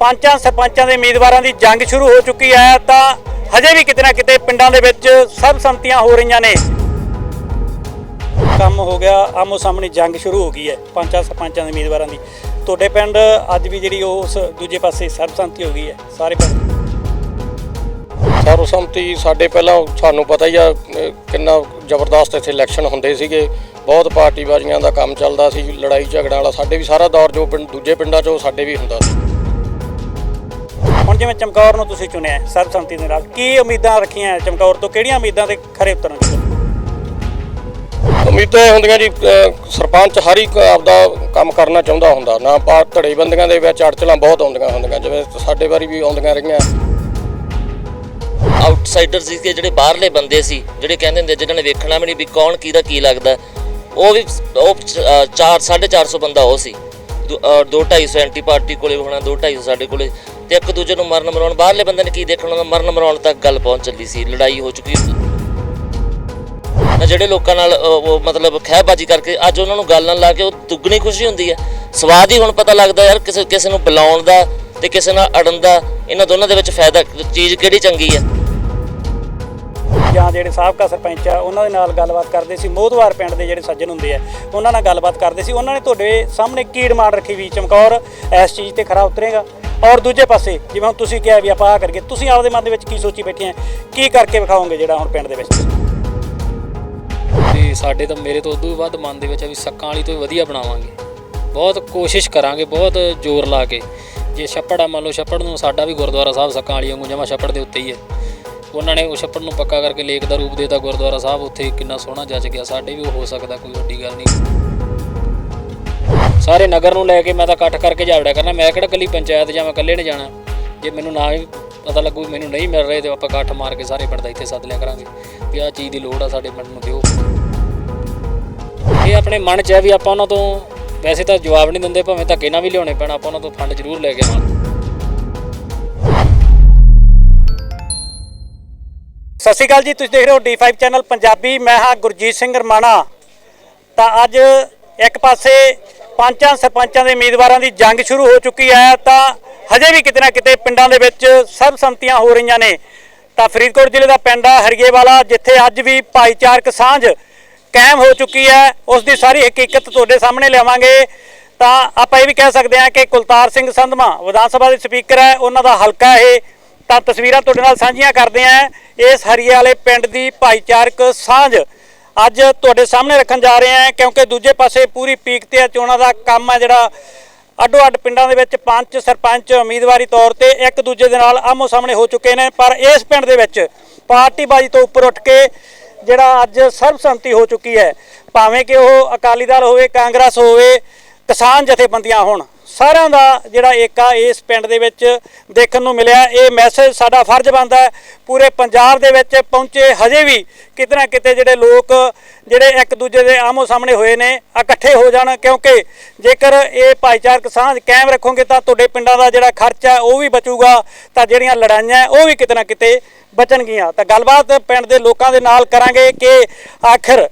ਪੰਚਾਂ ਸਰਪੰਚਾਂ ਦੇ ਉਮੀਦਵਾਰਾਂ ਦੀ ਜੰਗ ਸ਼ੁਰੂ ਹੋ ਚੁੱਕੀ ਹੈ ਤਾਂ ਹਜੇ ਵੀ ਕਿਤੇ ਨਾ ਕਿਤੇ ਪਿੰਡਾਂ ਦੇ ਵਿੱਚ ਸਰਬਸੰਮਤੀਆਂ ਹੋ ਰਹੀਆਂ ਨੇ। ਕੰਮ ਹੋ ਗਿਆ ਆਮੋ ਸਾਹਮਣੇ ਜੰਗ ਸ਼ੁਰੂ ਹੋ ਗਈ ਹੈ ਪੰਚਾਂ ਸਰਪੰਚਾਂ ਦੇ ਉਮੀਦਵਾਰਾਂ ਦੀ। ਤੁਹਾਡੇ ਪਿੰਡ ਅੱਜ ਵੀ ਜਿਹੜੀ ਉਸ ਦੂਜੇ ਪਾਸੇ ਸਰਬਸੰਮਤੀ ਹੋ ਗਈ ਹੈ, ਸਾਰੇ ਪਿੰਡ ਸਰਵਸੰਮਤੀ ਸਾਡੇ ਪਹਿਲਾਂ ਸਾਨੂੰ ਪਤਾ ਹੀ ਆ, ਅਹ, ਕਿੰਨਾ ਜ਼ਬਰਦਸਤ ਇੱਥੇ ਇਲੈਕਸ਼ਨ ਹੁੰਦੇ ਸੀਗੇ। ਬਹੁਤ ਪਾਰਟੀਬਾਜ਼ੀਆਂ ਦਾ ਕੰਮ ਚੱਲਦਾ ਸੀ, ਲੜਾਈ ਝਗੜਾ ਵਾਲਾ, ਸਾਡੇ ਵੀ ਸਾਰਾ ਦੌਰ ਜੋ ਪਿੰਡ ਦੂਜੇ ਪਿੰਡਾਂ 'ਚ ਉਹ ਸਾਡੇ ਵੀ ਹੁੰਦਾ ਸੀ। ਹੁਣ ਜਿਵੇਂ ਚਮਕੌਰ ਨੂੰ ਤੁਸੀਂ ਚੁਣਿਆ ਹੈ ਸਰਬਸੰਮਤੀ ਦੇ ਨਾਲ ਕੀ ਉਮੀਦਾਂ ਰੱਖੀਆਂ ਹੈ ਚਮਕੌਰ ਤੋਂ? ਕਿਹੜੀਆਂ ਉਮੀਦਾਂ ਤੇ ਖਰੇ ਉਤਰਨਗੇ ਉਮੀਦਾਂ ਇਹ ਹੁੰਦੀਆਂ ਜੀ ਅਹ ਸਰਪੰਚ ਹਰ ਇੱਕ ਆਪਦਾ ਕੰਮ ਕਰਨਾ ਚਾਹੁੰਦਾ ਹੁੰਦਾ। ਨਾ ਪਾ ਧੜੇਬੰਦੀਆਂ ਦੇ ਵਿੱਚ ਅੜਚਲਾਂ ਬਹੁਤ ਆਉਂਦੀਆਂ ਹੁੰਦੀਆਂ ਜਿਵੇਂ ਸਾਡੇ ਵਾਰੀ ਵੀ ਆਉਂਦੀਆਂ ਰਹੀਆਂ। ਆਊਟਸਾਈਡਰ ਸੀ ਕਿ ਜਿਹੜੇ ਬਾਹਰਲੇ ਬੰਦੇ ਸੀ ਜਿਹੜੇ ਕਹਿੰਦੇ ਹੁੰਦੇ ਜਿਨ੍ਹਾਂ ਨੇ ਵੇਖਣਾ ਵੀ ਨਹੀਂ ਵੀ ਕੌਣ ਕਿਹਦਾ ਕੀ ਲੱਗਦਾ। ਉਹ ਵੀ ਉਹ 4 450 ਬੰਦਾ ਉਹ ਸੀ। 2 250 ਐਂਟੀ ਪਾਰਟੀ ਕੋਲੇ ਹੋਣਾ 2 250 ਸਾਡੇ ਕੋਲੇ। ਤੇ ਇੱਕ ਦੂਜੇ ਨੂੰ ਮਰਨ ਮਰਾਉਣ, ਬਾਹਰਲੇ ਬੰਦੇ ਨੇ ਕੀ ਦੇਖਣਾ ਮਰਨ ਮਰਾਉਣ ਤੱਕ ਗੱਲ ਪਹੁੰਚ ਚੱਲੀ ਸੀ, ਲੜਾਈ ਹੋ ਚੁੱਕੀ ਸੀ। ਨਾ ਜਿਹੜੇ ਲੋਕਾਂ ਨਾਲ ਉਹ ਮਤਲਬ ਖਹਿਬਾਜੀ ਕਰਕੇ ਅੱਜ ਉਹਨਾਂ ਨੂੰ ਗੱਲ ਨਾਲ ਲਾ ਕੇ ਉਹ ਦੁੱਗਣੀ ਖੁਸ਼ੀ ਹੁੰਦੀ ਹੈ। ਸਵਾਦ ਹੀ ਹੁਣ ਪਤਾ ਲੱਗਦਾ ਯਾਰ, ਕਿਸੇ ਕਿਸੇ ਨੂੰ ਬੁਲਾਉਣ ਦਾ ਤੇ ਕਿਸੇ ਨਾਲ ਅੜਨ ਦਾ, ਇਹਨਾਂ ਦੋਨਾਂ ਦੇ ਵਿੱਚ ਫਾਇਦਾ, ਚੀਜ਼ ਕਿਹੜੀ ਚੰਗੀ ਹੈ? ਜਾਂ ਜਿਹੜੇ ਸਾਬਕਾ ਸਰਪੰਚ ਆ, ਉਹਨਾਂ ਦੇ ਨਾਲ ਗੱਲਬਾਤ ਕਰਦੇ ਸੀ, ਮੋਹਦਵਾਰ ਪਿੰਡ ਦੇ ਜਿਹੜੇ ਸੱਜਣ ਹੁੰਦੇ ਆ, ਉਹਨਾਂ ਨਾਲ ਗੱਲਬਾਤ ਕਰਦੇ ਸੀ। ਉਹਨਾਂ ਨੇ ਤੁਹਾਡੇ ਸਾਹਮਣੇ ਕੀ ਡਿਮਾਂਡ ਰੱਖੀ ਵੀ, ਚਮਕੌਰ, ਇਸ ਚੀਜ਼ ਤੇ ਖਰਾ ਉਤਰੇਗਾ। ਔਰ ਦੂਜੇ ਪਾਸੇ, ਜਿਵੇਂ ਹੁਣ ਤੁਸੀਂ ਕਿਹਾ ਵੀ ਆਪਾਂ ਆ ਕਰਕੇ ਤੁਸੀਂ ਆਪਦੇ ਮਨ ਦੇ ਵਿੱਚ ਕੀ ਸੋਚੀ ਬੈਠੇ ਆ? ਕੀ ਕਰਕੇ ਵਿਖਾਓਗੇ ਜਿਹੜਾ ਹੁਣ ਪਿੰਡ ਦੇ ਵਿੱਚ? ਤੇ ਸਾਡੇ ਤਾਂ ਮੇਰੇ ਤੋਂ ਉਦੋਂ ਵੀ ਵੱਧ ਮਨ ਦੇ ਵਿੱਚ ਆ ਵੀ ਸੱਕਾਂ ਵਾਲੀ ਤੋਂ ਵੀ ਵਧੀਆ ਬਣਾਵਾਂਗੇ। ਬਹੁਤ ਕੋਸ਼ਿਸ਼ ਕਰਾਂਗੇ, ਬਹੁਤ ਜ਼ੋਰ ਲਾ ਕੇ। ਜੇ ਛੱਪੜ ਆ, ਮੰਨ ਲਓ ਛੱਪੜ ਨੂੰ ਸਾਡਾ ਵੀ ਗੁਰਦੁਆਰਾ ਸਾਹਿਬ ਸੱਕਾਂ ਵਾਲੀ ਵਾਂਗੂ ਜਮਾ ਛੱਪੜ ਦੇ ਉੱਤੇ ਹੀ ਹੈ। ਉਹਨਾਂ ਨੇ ਉਹ ਛੱਪੜ ਨੂੰ ਪੱਕਾ ਕਰਕੇ ਲੇਕ ਦਾ ਰੂਪ ਦੇਤਾ ਗੁਰਦੁਆਰਾ ਸਾਹਿਬ, ਉੱਥੇ ਕਿੰਨਾ ਸੋਹਣਾ ਜੱਜ ਗਿਆ, ਸਾਡੇ ਵੀ ਉਹ ਹੋ ਸਕਦਾ, ਕੋਈ ਵੱਡੀ ਗੱਲ ਨਹੀਂ। ਸਾਰੇ ਨਗਰ ਨੂੰ ਲੈ ਕੇ ਮੈਂ ਤਾਂ ਇਕੱਠ ਕਰਕੇ ਜਾਵੜਾ ਕਰਨਾ। ਮੈਂ ਕਿਹੜਾ ਕੱਲੀ ਪੰਚਾਇਤ ਜਾਂ ਮੈਂ ਇਕੱਲੇ ਨੇ ਜਾਣਾ? ਜੇ ਮੈਨੂੰ ਨਾ ਵੀ ਪਤਾ ਲੱਗੂ ਵੀ ਮੈਨੂੰ ਨਹੀਂ ਮਿਲ ਰਹੇ ਤੇ ਆਪਾਂ ਇਕੱਠ ਮਾਰ ਕੇ ਸਾਰੇ ਪਿੰਡ ਦਾ ਇੱਥੇ ਸੱਦ ਲਿਆ ਕਰਾਂਗੇ। ਵੀ ਆਹ ਚੀਜ਼ ਦੀ ਲੋੜ ਆ ਸਾਡੇ ਪਿੰਡ ਨੂੰ ਦਿਓ। ਇਹ ਆਪਣੇ ਮਨ 'ਚ ਹੈ ਵੀ ਆਪਾਂ ਉਹਨਾਂ ਤੋਂ ਵੈਸੇ ਤਾਂ ਜਵਾਬ ਨਹੀਂ ਦਿੰਦੇ, ਭਾਵੇਂ ਧੱਕੇ ਨਾਲ ਵੀ ਲਿਆਉਣੇ ਪੈਣਾ, ਆਪਾਂ ਉਹਨਾਂ ਤੋਂ ਫੰਡ ਜ਼ਰੂਰ ਲੈ ਕੇ ਆਵਾਂਗੇ। ਸਤਿ ਸ਼੍ਰੀ ਅਕਾਲ ਜੀ, ਤੁਸੀਂ ਦੇਖ ਰਹੇ ਹੋ D5 ਚੈਨਲ ਪੰਜਾਬੀ। ਮੈਂ ਹਾਂ ਗੁਰਜੀਤ ਸਿੰਘ ਰਮਾਣਾ। ਤਾਂ ਅੱਜ ਇੱਕ ਪਾਸੇ ਪੰਚਾਂ ਸਰਪੰਚਾਂ ਦੇ ਉਮੀਦਵਾਰਾਂ ਦੀ ਜੰਗ ਸ਼ੁਰੂ ਹੋ ਚੁੱਕੀ ਹੈ, ਤਾਂ ਹਜੇ ਵੀ ਕਿਤੇ ਨਾ ਕਿਤੇ ਪਿੰਡਾਂ ਦੇ ਵਿੱਚ ਸਰਬਸੰਮਤੀਆਂ ਹੋ ਰਹੀਆਂ ਨੇ। ਤਾਂ ਫਰੀਦਕੋਟ ਜ਼ਿਲ੍ਹੇ ਦਾ ਪਿੰਡ ਹੈ ਹਰੀਏਵਾਲਾ, ਜਿੱਥੇ ਅੱਜ ਵੀ ਭਾਈਚਾਰਕ ਸਾਂਝ ਕਾਇਮ ਹੋ ਚੁੱਕੀ ਹੈ। ਉਸ ਦੀ ਸਾਰੀ ਹਕੀਕਤ ਤੁਹਾਡੇ ਸਾਹਮਣੇ ਲਿਆਵਾਂਗੇ। ਤਾਂ ਆਪਾਂ ਇਹ ਵੀ ਕਹਿ ਸਕਦੇ ਹਾਂ ਕਿ ਕੁਲਤਾਰ ਸਿੰਘ ਸੰਧਮਾ ਵਿਧਾਨ ਸਭਾ ਦੇ ਸਪੀਕਰ ਹੈ, ਉਹਨਾਂ ਦਾ ਹਲਕਾ ਇਹ। ਤਾਂ ਤਸਵੀਰਾਂ ਤੁਹਾਡੇ ਨਾਲ ਸਾਂਝੀਆਂ ਕਰਦੇ ਆਂ ਇਸ ਹਰੀਏ ਵਾਲੇ ਪਿੰਡ ਦੀ ਭਾਈਚਾਰਕ ਸਾਂਝ ਅੱਜ ਤੁਹਾਡੇ ਸਾਹਮਣੇ ਰੱਖਣ ਜਾ ਰਹੇ ਹਾਂ, ਕਿਉਂਕਿ ਦੂਜੇ ਪਾਸੇ ਪੂਰੀ ਪੀਕ ਤੇ ਆ ਚੋਣਾਂ ਦਾ ਕੰਮ ਹੈ ਜਿਹੜਾ ਅੱਡੋ ਅੱਡ ਪਿੰਡਾਂ ਦੇ ਵਿੱਚ ਪੰਚ ਸਰਪੰਚ ਉਮੀਦਵਾਰੀ ਤੌਰ ਤੇ ਇੱਕ ਦੂਜੇ ਦੇ ਨਾਲ ਆਮੋ ਸਾਹਮਣੇ ਹੋ ਚੁੱਕੇ ਨੇ, ਪਰ ਇਸ ਪਿੰਡ ਦੇ ਵਿੱਚ ਪਾਰਟੀਬਾਜ਼ੀ ਤੋਂ ਉੱਪਰ ਉੱਠ ਕੇ ਜਿਹੜਾ ਅੱਜ ਸਰਬਸੰਮਤੀ ਹੋ ਚੁੱਕੀ ਹੈ, ਭਾਵੇਂ ਕਿ ਉਹ ਅਕਾਲੀ ਦਲ ਹੋਵੇ, ਕਾਂਗਰਸ ਹੋਵੇ, ਕਿਸਾਨ ਜਥੇਬੰਦੀਆਂ ਹੋਣ। ਸਾਰਿਆਂ ਦਾ ਜਿਹੜਾ ਏਕਾ ਇਸ ਪਿੰਡ ਦੇ ਵਿੱਚ ਦੇਖਣ ਨੂੰ ਮਿਲਿਆ। ਇਹ ਮੈਸੇਜ ਸਾਡਾ ਫਰਜ਼ ਬਣਦਾ ਹੈ। ਪੂਰੇ ਪੰਜਾਬ ਦੇ ਵਿੱਚ ਪਹੁੰਚੇ ਹਜੇ ਵੀ ਕਿਤੇ ਨਾ ਕਿਤੇ ਜਿਹੜੇ ਲੋਕ, ਜਿਹੜੇ ਇੱਕ ਦੂਜੇ ਦੇ ਆਮੋ ਸਾਹਮਣੇ ਹੋਏ ਨੇ, ਇਕੱਠੇ ਹੋ ਜਾਣ। ਕਿਉਂਕਿ ਜੇਕਰ ਇਹ ਭਾਈਚਾਰਕ ਸਾਂਝ ਕਾਇਮ ਰੱਖੋਗੇ ਤਾਂ ਤੁਹਾਡੇ ਪਿੰਡਾਂ ਦਾ ਜਿਹੜਾ ਖਰਚਾ ਹੈ, ਉਹ ਵੀ ਬਚੂਗਾ। ਤਾਂ ਜਿਹੜੀਆਂ ਲੜਾਈਆਂ ਉਹ ਵੀ ਕਿਤੇ ਨਾ ਕਿਤੇ ਬਚਣਗੀਆਂ। ਤਾਂ ਗੱਲਬਾਤ ਪਿੰਡ ਦੇ ਲੋਕਾਂ ਦੇ ਨਾਲ ਕਰਾਂਗੇ ਕਿ ਆਖਰ